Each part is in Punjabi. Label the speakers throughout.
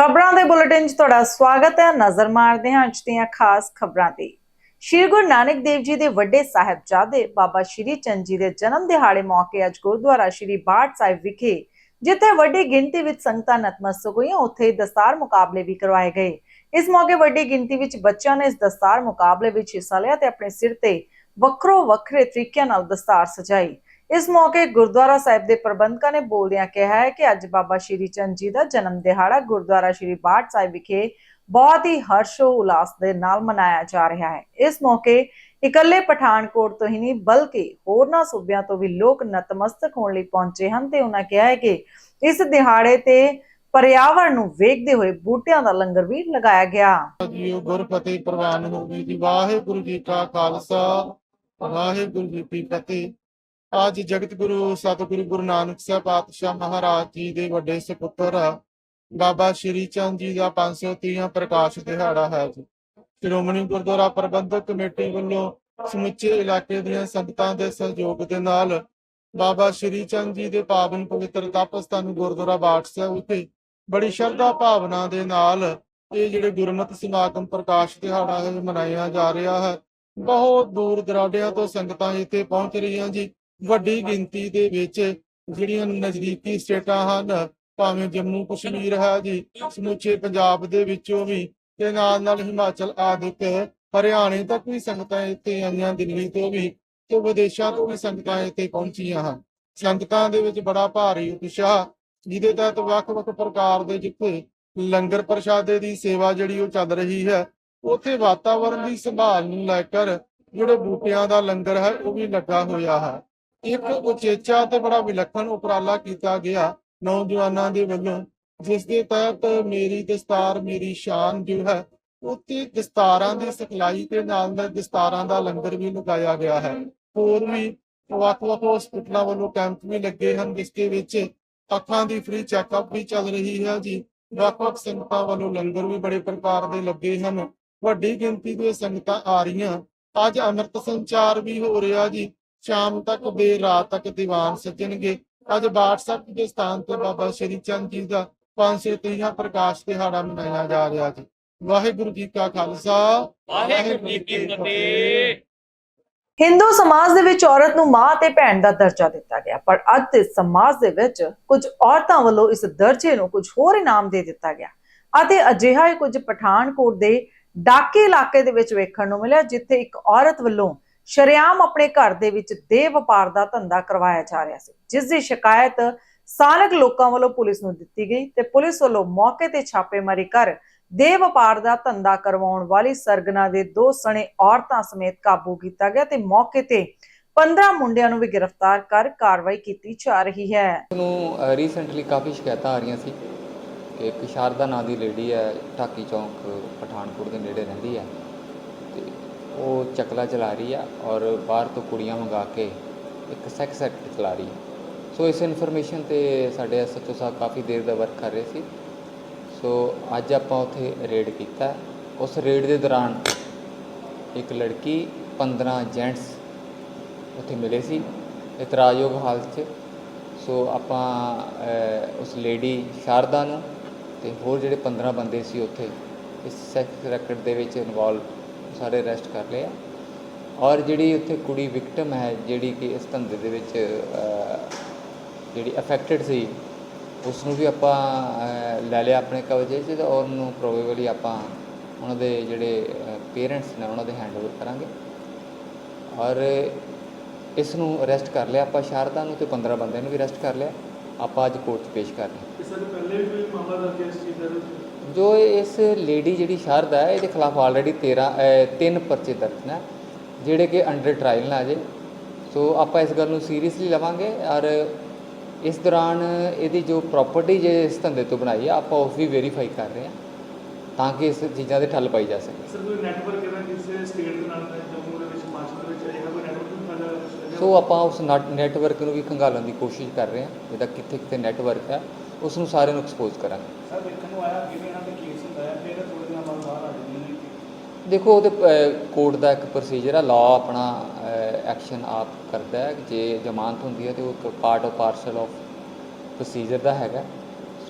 Speaker 1: ਖਬਰਾਂ ਦੇ ਬੁਲੇਟਿਨ 'ਚ ਤੁਹਾਡਾ ਸਵਾਗਤ ਹੈ। ਨਜ਼ਰ ਮਾਰਦੇ ਹਾਂ ਅੱਜ ਦੀਆਂ ਖਾਸ ਖਬਰਾਂ ਤੇ ਸ਼੍ਰੀ ਗੁਰੂ ਨਾਨਕ ਦੇਵ ਜੀ ਦੇ ਵੱਡੇ ਸਾਹਿਬਜ਼ਾਦੇ ਬਾਬਾ ਸ਼੍ਰੀ ਚੰਦ ਜੀ ਦੇ ਜਨਮ ਦਿਹਾੜੇ ਮੌਕੇ ਅੱਜ ਗੁਰਦੁਆਰਾ ਸ਼੍ਰੀ ਬਾਟ ਸਾਹਿਬ ਵਿਖੇ, ਜਿੱਥੇ ਵੱਡੀ ਗਿਣਤੀ ਵਿੱਚ ਸੰਗਤਾਂ ਨਤਮਸਤਕ ਹੋਈਆਂ, ਉੱਥੇ ਦਸਤਾਰ ਮੁਕਾਬਲੇ ਵੀ ਕਰਵਾਏ ਗਏ। ਇਸ ਮੌਕੇ ਵੱਡੀ ਗਿਣਤੀ ਵਿੱਚ ਬੱਚਿਆਂ ਨੇ ਇਸ ਦਸਤਾਰ ਮੁਕਾਬਲੇ ਵਿੱਚ ਹਿੱਸਾ ਲਿਆ ਤੇ ਆਪਣੇ ਸਿਰ ਤੇ ਵੱਖਰੋ ਵੱਖਰੇ ਤਰੀਕਿਆਂ ਨਾਲ ਦਸਤਾਰ ਸਜਾਈ। ਇਸ ਮੌਕੇ ਗੁਰਦੁਆਰਾ ਸਾਹਿਬ ਦੇ ਪ੍ਰਬੰਧਕਾਂ ਨੇ ਬੋਲਦਿਆਂ ਕਿਹਾ ਹੈ ਕਿ ਅੱਜ ਬਾਬਾ ਸ਼੍ਰੀ ਚੰਦ ਜੀ ਦਾ ਜਨਮ ਦਿਹਾੜਾ ਗੁਰਦੁਆਰਾ ਸ਼੍ਰੀ ਬਾਟ ਸਾਹਿਬ ਵਿਖੇ ਬਹੁਤ ਹੀ ਹਰਸ਼ੋ ਉਲਾਸ ਦੇ ਨਾਲ ਮਨਾਇਆ ਜਾ ਰਿਹਾ ਹੈ। ਇਸ ਮੌਕੇ ਇਕੱਲੇ ਪਠਾਨਕੋਟ ਤੋਂ ਹੀ ਨਹੀਂ, ਬਲਕਿ ਹੋਰਨਾਂ ਸੂਬਿਆਂ ਤੋਂ ਵੀ ਲੋਕ ਨਤਮਸਤਕ ਹੋਣ ਲਈ ਪਹੁੰਚੇ ਹਨ ਤੇ ਉਹਨਾਂ ਕਿਹਾ ਹੈ ਕਿ ਇਸ ਦਿਹਾੜੇ ਤੇ ਪਰਿਆਵਰਣ ਨੂੰ ਵੇਖਦੇ ਹੋਏ ਬੂਟਿਆਂ ਦਾ ਲੰਗਰ ਵੀ ਲਗਾਇਆ ਗਿਆ।
Speaker 2: ਜੀਓ ਗੁਰਪਤੀ ਪ੍ਰਵਾਨ ਹੋ ਜੀ। ਵਾਹਿਗੁਰੂ ਜੀ ਕਾ ਖਾਲਸਾ, ਵਾਹਿਗੁਰੂ ਜੀ ਕੀ ਫਤਿਹ। ਅੱਜ ਜਗਤ ਗੁਰੂ, ਸਤਿਗੁਰੂ ਗੁਰੂ ਨਾਨਕ ਸਾਹਿਬ ਪਾਤਸ਼ਾਹ ਮਹਾਰਾਜ ਜੀ ਦੇ ਵੱਡੇ ਸੁਪੁੱਤਰ ਬਾਬਾ ਸ਼੍ਰੀ ਚੰਦ ਜੀ ਦਾ 530 ਪ੍ਰਕਾਸ਼ ਦਿਹਾੜਾ ਹੈ ਜੀ। ਸ਼੍ਰੋਮਣੀ ਗੁਰਦੁਆਰਾ ਪ੍ਰਬੰਧਕ ਕਮੇਟੀ ਵੱਲੋਂ ਸਮੁੱਚੇ ਇਲਾਕੇ ਦੀਆਂ ਸੰਗਤਾਂ ਦੇ ਸਹਿਯੋਗ ਦੇ ਨਾਲ ਬਾਬਾ ਸ਼੍ਰੀ ਚੰਦ ਜੀ ਦੇ ਪਾਵਨ ਪਵਿੱਤਰ ਤਪਸਥਾਨ ਗੁਰਦੁਆਰਾ ਬਾਟ ਸਾਹਿਬ ਵਿਖੇ ਬੜੀ ਸ਼ਰਧਾ ਭਾਵਨਾ ਦੇ ਨਾਲ ਇਹ ਜਿਹੜੇ ਗੁਰਮਤਿ ਸਮਾਗਮ ਪ੍ਰਕਾਸ਼ ਦਿਹਾੜਾ ਹੈ ਮਨਾਇਆ ਜਾ ਰਿਹਾ ਹੈ। ਬਹੁਤ ਦੂਰ ਦਰਾਡਿਆਂ ਤੋਂ ਸੰਗਤਾਂ ਇੱਥੇ ਪਹੁੰਚ ਰਹੀਆਂ ਜੀ। ਵੱਡੀ ਗਿਣਤੀ ਦੇ ਵਿੱਚ ਜਿਹੜੀਆਂ ਨਜ਼ਦੀਕੀ ਸਟੇਟਾਂ ਹਨ, ਭਾਵੇਂ ਜੰਮੂ ਕਸ਼ਮੀਰ ਹੈ ਜੀ, ਸਮੁੱਚੇ ਪੰਜਾਬ ਦੇ ਵਿੱਚੋਂ ਵੀ ਤੇ ਨਾਲ ਨਾਲ ਹਿਮਾਚਲ, ਆਦਿਕ, ਹਰਿਆਣੇ ਤੱਕ ਵੀ ਸੰਗਤਾਂ ਇੱਥੇ ਆਈਆਂ ਦਿੱਲੀ ਤੋਂ ਵੀ ਤੇ ਵਿਦੇਸ਼ਾਂ ਤੋਂ ਵੀ ਸੰਗਤਾਂ ਇੱਥੇ ਪਹੁੰਚੀਆਂ ਹਨ। ਸੰਗਤਾਂ ਦੇ ਵਿੱਚ ਬੜਾ ਭਾਰੀ ਉਤਸ਼ਾਹ, ਜਿਹਦੇ ਤਹਿਤ ਵੱਖ-ਵੱਖ ਪ੍ਰਕਾਰ ਦੇ ਜਿੱਥੇ ਲੰਗਰ ਪ੍ਰਸ਼ਾਦੇ ਦੀ ਸੇਵਾ ਜਿਹੜੀ ਉਹ ਚੱਲ ਰਹੀ ਹੈ, ਉੱਥੇ ਵਾਤਾਵਰਣ ਦੀ ਸੰਭਾਲ ਨੂੰ ਲੈ ਕੇ ਜਿਹੜੇ ਬੂਟਿਆਂ ਦਾ ਲੰਗਰ ਹੈ, ਉਹ ਵੀ ਲੱਗਾ ਹੋਇਆ ਹੈ। ਇੱਕ ਉਚੇਚਾ ਤੇ ਬੜਾ ਵਿਲੱਖਣ ਉਪਰਾਲਾ ਕੀਤਾ ਗਿਆ ਨੌਜਵਾਨਾਂ ਦੇ ਵੱਲੋਂ, ਜਿਸ ਦੇ ਤਹਿਤ ਮੇਰੀ ਦਸਤਾਰ ਮੇਰੀ ਸ਼ਾਨ ਜੋ ਹੈ ਉੱਤੇ ਦਸਤਾਰਾਂ ਦੀ ਸਿਖਲਾਈ ਤੇ ਨਾਲ ਨਾਲ ਦਸਤਾਰਾਂ ਦਾ ਲੰਗਰ ਵੀ ਲਗਾਇਆ ਗਿਆ ਹੈ। ਹੋਰ ਵੀ ਵੱਖ-ਵੱਖ ਹਸਪਤਾਲਾਂ ਵੱਲੋਂ ਕੈਂਪ ਵੀ ਲੱਗੇ ਹਨ, ਜਿਸ ਦੇ ਵਿੱਚ ਅੱਖਾਂ ਦੀ ਫ੍ਰੀ ਚੈੱਕਅਪ ਵੀ ਚੱਲ ਰਹੀ ਹੈ ਜੀ। ਵੱਖ-ਵੱਖ ਸੰਗਤਾਂ ਵੱਲੋਂ ਲੰਗਰ ਵੀ ਬੜੇ ਪ੍ਰਕਾਰ ਦੇ ਲੱਗੇ ਹਨ। ਵੱਡੀ ਗਿਣਤੀ ਦੇ ਸੰਗਤਾਂ ਆ ਰਹੀਆਂ। ਅੱਜ ਅੰਮ੍ਰਿਤ ਸੰਚਾਰ ਵੀ ਹੋ ਰਿਹਾ ਜੀ। ਸ਼ਾਮ ਤੱਕ ਦੇਰ ਰਾਤ ਤੱਕ ਦੀਵਾਨ ਸੱਜਣਗੇ। ਅੱਜ ਬਾਟਸਪ ਦੇ ਸਥਾਨ ਤੇ ਬਾਬਾ ਸ਼੍ਰੀ ਚੰਦ ਜੀ ਦਾ 530 ਪ੍ਰਕਾਸ਼ ਦਿਹਾੜਾ ਮਨਾਇਆ ਜਾ ਰਿਹਾ ਜੀ। ਵਾਹਿਗੁਰੂ ਜੀ ਕਾ ਖਾਲਸਾ।
Speaker 3: ਵਾਹਿਗੁਰੂ ਜੀ ਕੀ ਫਤਿਹ।
Speaker 1: ਹਿੰਦੂ ਸਮਾਜ ਦੇ ਵਿੱਚ ਔਰਤ ਨੂੰ ਮਾਂ ਤੇ ਭੈਣ ਦਾ ਦਰਜਾ ਦਿੱਤਾ ਗਿਆ ਪਰ ਅੱਜ ਦੇ ਸਮਾਜ ਦੇ ਵਿੱਚ ਕੁਝ ਔਰਤਾਂ ਵੱਲੋਂ ਇਸ ਦਰਜੇ ਨੂੰ ਕੁਝ ਹੋਰ ਇਨਾਮ ਦੇ ਦਿੱਤਾ ਗਿਆ ਅਤੇ ਅਜਿਹਾ ਹੀ ਕੁਝ ਪਠਾਨਕੋਟ ਦੇ ਡਾਕੇ ਇਲਾਕੇ ਦੇ ਵਿੱਚ ਵੇਖਣ ਨੂੰ ਮਿਲਿਆ ਜਿੱਥੇ ਇੱਕ ਔਰਤ ਵੱਲੋਂ ਸ਼ਰੇਆਮ ਆਪਣੇ ਘਰ ਦੇ ਵਿੱਚ ਦੇਹ ਵਪਾਰ ਦਾ ਧੰਦਾ ਕਰਵਾਇਆ ਜਾ ਰਿਹਾ ਸੀ, ਜਿਸ ਦੀ ਸ਼ਿਕਾਇਤ ਸਥਾਨਕ ਲੋਕਾਂ ਵੱਲੋਂ ਪੁਲਿਸ ਨੂੰ ਦਿੱਤੀ ਗਈ ਤੇ ਪੁਲਿਸ ਵੱਲੋਂ ਮੌਕੇ ਤੇ ਛਾਪੇਮਾਰੀ ਕਰ ਦੇਹ ਵਪਾਰ ਦਾ ਧੰਦਾ ਕਰਵਾਉਣ ਵਾਲੀ ਸਰਗਨਾ ਦੇ ਦੋ ਸਣੇ ਔਰਤਾਂ ਸਮੇਤ ਕਾਬੂ ਕੀਤਾ ਗਿਆ ਤੇ ਮੌਕੇ ਤੇ 15 ਮੁੰਡਿਆਂ ਨੂੰ ਵੀ ਗ੍ਰਿਫਤਾਰ ਕਰ ਕਾਰਵਾਈ ਕੀਤੀ ਜਾ ਰਹੀ ਹੈ।
Speaker 4: ਨੂੰ ਰੀਸੈਂਟਲੀ ਕਾਫੀ ਸ਼ਿਕਾਇਤਾਂ ਆ ਰਹੀਆਂ ਸੀ ਕਿ ਇੱਕ ਸ਼ਾਰਦਾ ਨਾਂ ਦੀ ਲੇਡੀ ਹੈ, ਢਾਕੀ ਚੌਂਕ, ਪਠਾਨਕੋਟ ਦੇ ਨੇੜੇ ਰਹਿੰਦੀ ਹੈ। ਉਹ ਚਕਲਾ ਚਲਾ ਰਹੀ ਆ ਔਰ ਬਾਹਰ ਤੋਂ ਕੁੜੀਆਂ ਮੰਗਾ ਕੇ ਇੱਕ ਸੈਕਸ ਐਕਟ ਚਲਾ ਰਹੀ ਹੈ ਸੋ ਇਸ ਇਨਫੋਰਮੇਸ਼ਨ ਤੇ ਸਾਡੇ ਐਸਐਚਓ ਸਾਹਿਬ ਕਾਫੀ ਦੇਰ ਦਾ ਵਰਕ ਕਰ ਰਹੇ ਸੀ। ਸੋ ਅੱਜ ਆਪਾਂ ਉੱਥੇ ਰੇਡ ਕੀਤਾ। ਉਸ ਰੇਡ ਦੇ ਦੌਰਾਨ ਇੱਕ ਲੜਕੀ 15 ਜੈਂਟਸ ਉੱਥੇ ਮਿਲੇ ਸੀ। ਇਤਰਾਜ਼ਯੋਗ ਹਾਲਤ 'ਚ। ਸੋ ਆਪਾਂ ਉਸ ਲੇਡੀ ਸ਼ਾਰਦਾ ਨੂੰ ਤੇ ਹੋਰ ਜਿਹੜੇ 15 ਬੰਦੇ ਸੀ ਉੱਥੇ, ਇਸ ਸੈਕਸ ਰੈਕਟ ਦੇ ਵਿੱਚ ਇਨਵੋਲਵ ਸਾਰੇ ਅਰੈਸਟ ਕਰ ਲਏ ਆ। ਔਰ ਜਿਹੜੀ ਉੱਥੇ ਕੁੜੀ ਵਿਕਟਮ ਹੈ, ਜਿਹੜੀ ਕਿ ਇਸ ਧੰਦੇ ਦੇ ਵਿੱਚ ਜਿਹੜੀ ਅਫੈਕਟਡ ਸੀ ਉਸ ਨੂੰ ਵੀ ਆਪਾਂ ਲੈ ਲਿਆ ਆਪਣੇ ਕਬਜ਼ੇ 'ਚ ਤੇ ਔਰ ਨੂੰ ਪ੍ਰੋਬੇਬਲੀ ਆਪਾਂ ਉਹਨਾਂ ਦੇ ਜਿਹੜੇ ਪੇਰੈਂਟਸ ਨੇ ਉਹਨਾਂ ਦੇ ਹੈਂਡਓਵਰ ਕਰਾਂਗੇ। ਔਰ ਇਸ ਨੂੰ ਅਰੈਸਟ ਕਰ ਲਿਆ ਆਪਾਂ ਸ਼ਾਰਦਾ ਨੂੰ ਤੇ 15 ਬੰਦਿਆਂ ਨੂੰ ਵੀ ਅਰੈਸਟ ਕਰ ਲਿਆ। ਆਪਾਂ ਅੱਜ ਕੋਰਟ 'ਚ ਪੇਸ਼ ਕਰ ਰਹੇ ਹਾਂ
Speaker 5: ਇਸ ਤੋਂ ਪਹਿਲੇ ਵੀ ਕੋਈ ਮਾਮਲਾ ਦਰਜ ਹੈ ਇਸ ਚੀਜ਼ ਦਾ?
Speaker 4: ਜੋ ਇਸ ਲੇਡੀ ਜਿਹੜੀ ਸ਼ਾਰਦਾ ਹੈ ਇਹਦੇ ਖਿਲਾਫ ਆਲਰੇਡੀ 13 ਅਹ, ਤਿੰਨ ਪਰਚੇ ਦਰਜ ਨੇ ਜਿਹੜੇ ਕਿ ਅੰਡਰ ਟ੍ਰਾਇਲ ਨੇ ਅਜੇ। ਸੋ ਆਪਾਂ ਇਸ ਗੱਲ ਨੂੰ ਸੀਰੀਅਸਲੀ ਲਵਾਂਗੇ ਔਰ ਇਸ ਦੌਰਾਨ ਇਹਦੀ ਜੋ ਪ੍ਰਾਪਰਟੀ ਜੇ ਇਸ ਧੰਦੇ ਤੋਂ ਬਣਾਈ ਆ ਆਪਾਂ ਉਸ ਵੀ ਵੈਰੀਫਾਈ ਕਰ ਰਹੇ ਹਾਂ ਤਾਂ ਕਿ ਇਸ ਚੀਜ਼ਾਂ ਦੇ ਠੱਲ ਪਾਈ ਜਾ ਸਕੇ।
Speaker 5: ਸਰ ਕੋਈ ਨੈਟਵਰਕ ਇਹਦਾ ਕਿਸੇ ਸਟੇਟ ਦੇ ਨਾਲ ਹੈ, ਜੰਮੂ ਦੇ ਵਿੱਚ ਹਿਮਾਚਲ ਦੇ ਵਿੱਚ ਇਹਦਾ ਕੋਈ ਨੈਟਵਰਕ
Speaker 4: ਸੋ ਆਪਾਂ ਉਸ ਨੈਟਵਰਕ ਨੂੰ ਵੀ ਖੰਗਾਲਣ ਦੀ ਕੋਸ਼ਿਸ਼ ਕਰ ਰਹੇ ਹਾਂ ਜਿਹਦਾ ਕਿੱਥੇ ਕਿੱਥੇ ਨੈਟਵਰਕ ਹੈ। ਉਸ ਨੂੰ ਸਾਰਿਆਂ ਨੂੰ ਐਕਸਪੋਜ਼ ਕਰਾਂਗੇ।
Speaker 5: ਸਰ ਦੇਖਣ ਨੂੰ ਆਇਆ ਕਿਵੇਂ ਇਹਨਾਂ ਦੇ ਕੇਸ ਹੁੰਦਾ ਹੈ ਫਿਰ ਥੋੜੇ ਦਿਨਾਂ ਬਾਅਦ ਬਾਹਰ ਆ ਜਾਂਦੇ ਨੇ
Speaker 4: ਦੇਖੋ ਉਹਦੇ ਕੋਰਟ ਦਾ ਇੱਕ ਪ੍ਰੋਸੀਜਰ ਹੈ ਲਾਅ ਆਪਣਾ ਐਕਸ਼ਨ ਆਪ ਕਰਦਾ ਹੈ ਜੇ ਜ਼ਮਾਨਤ ਹੁੰਦੀ ਹੈ ਤੇ ਉਹ part of parcel of procedure ਦਾ ਹੈਗਾ।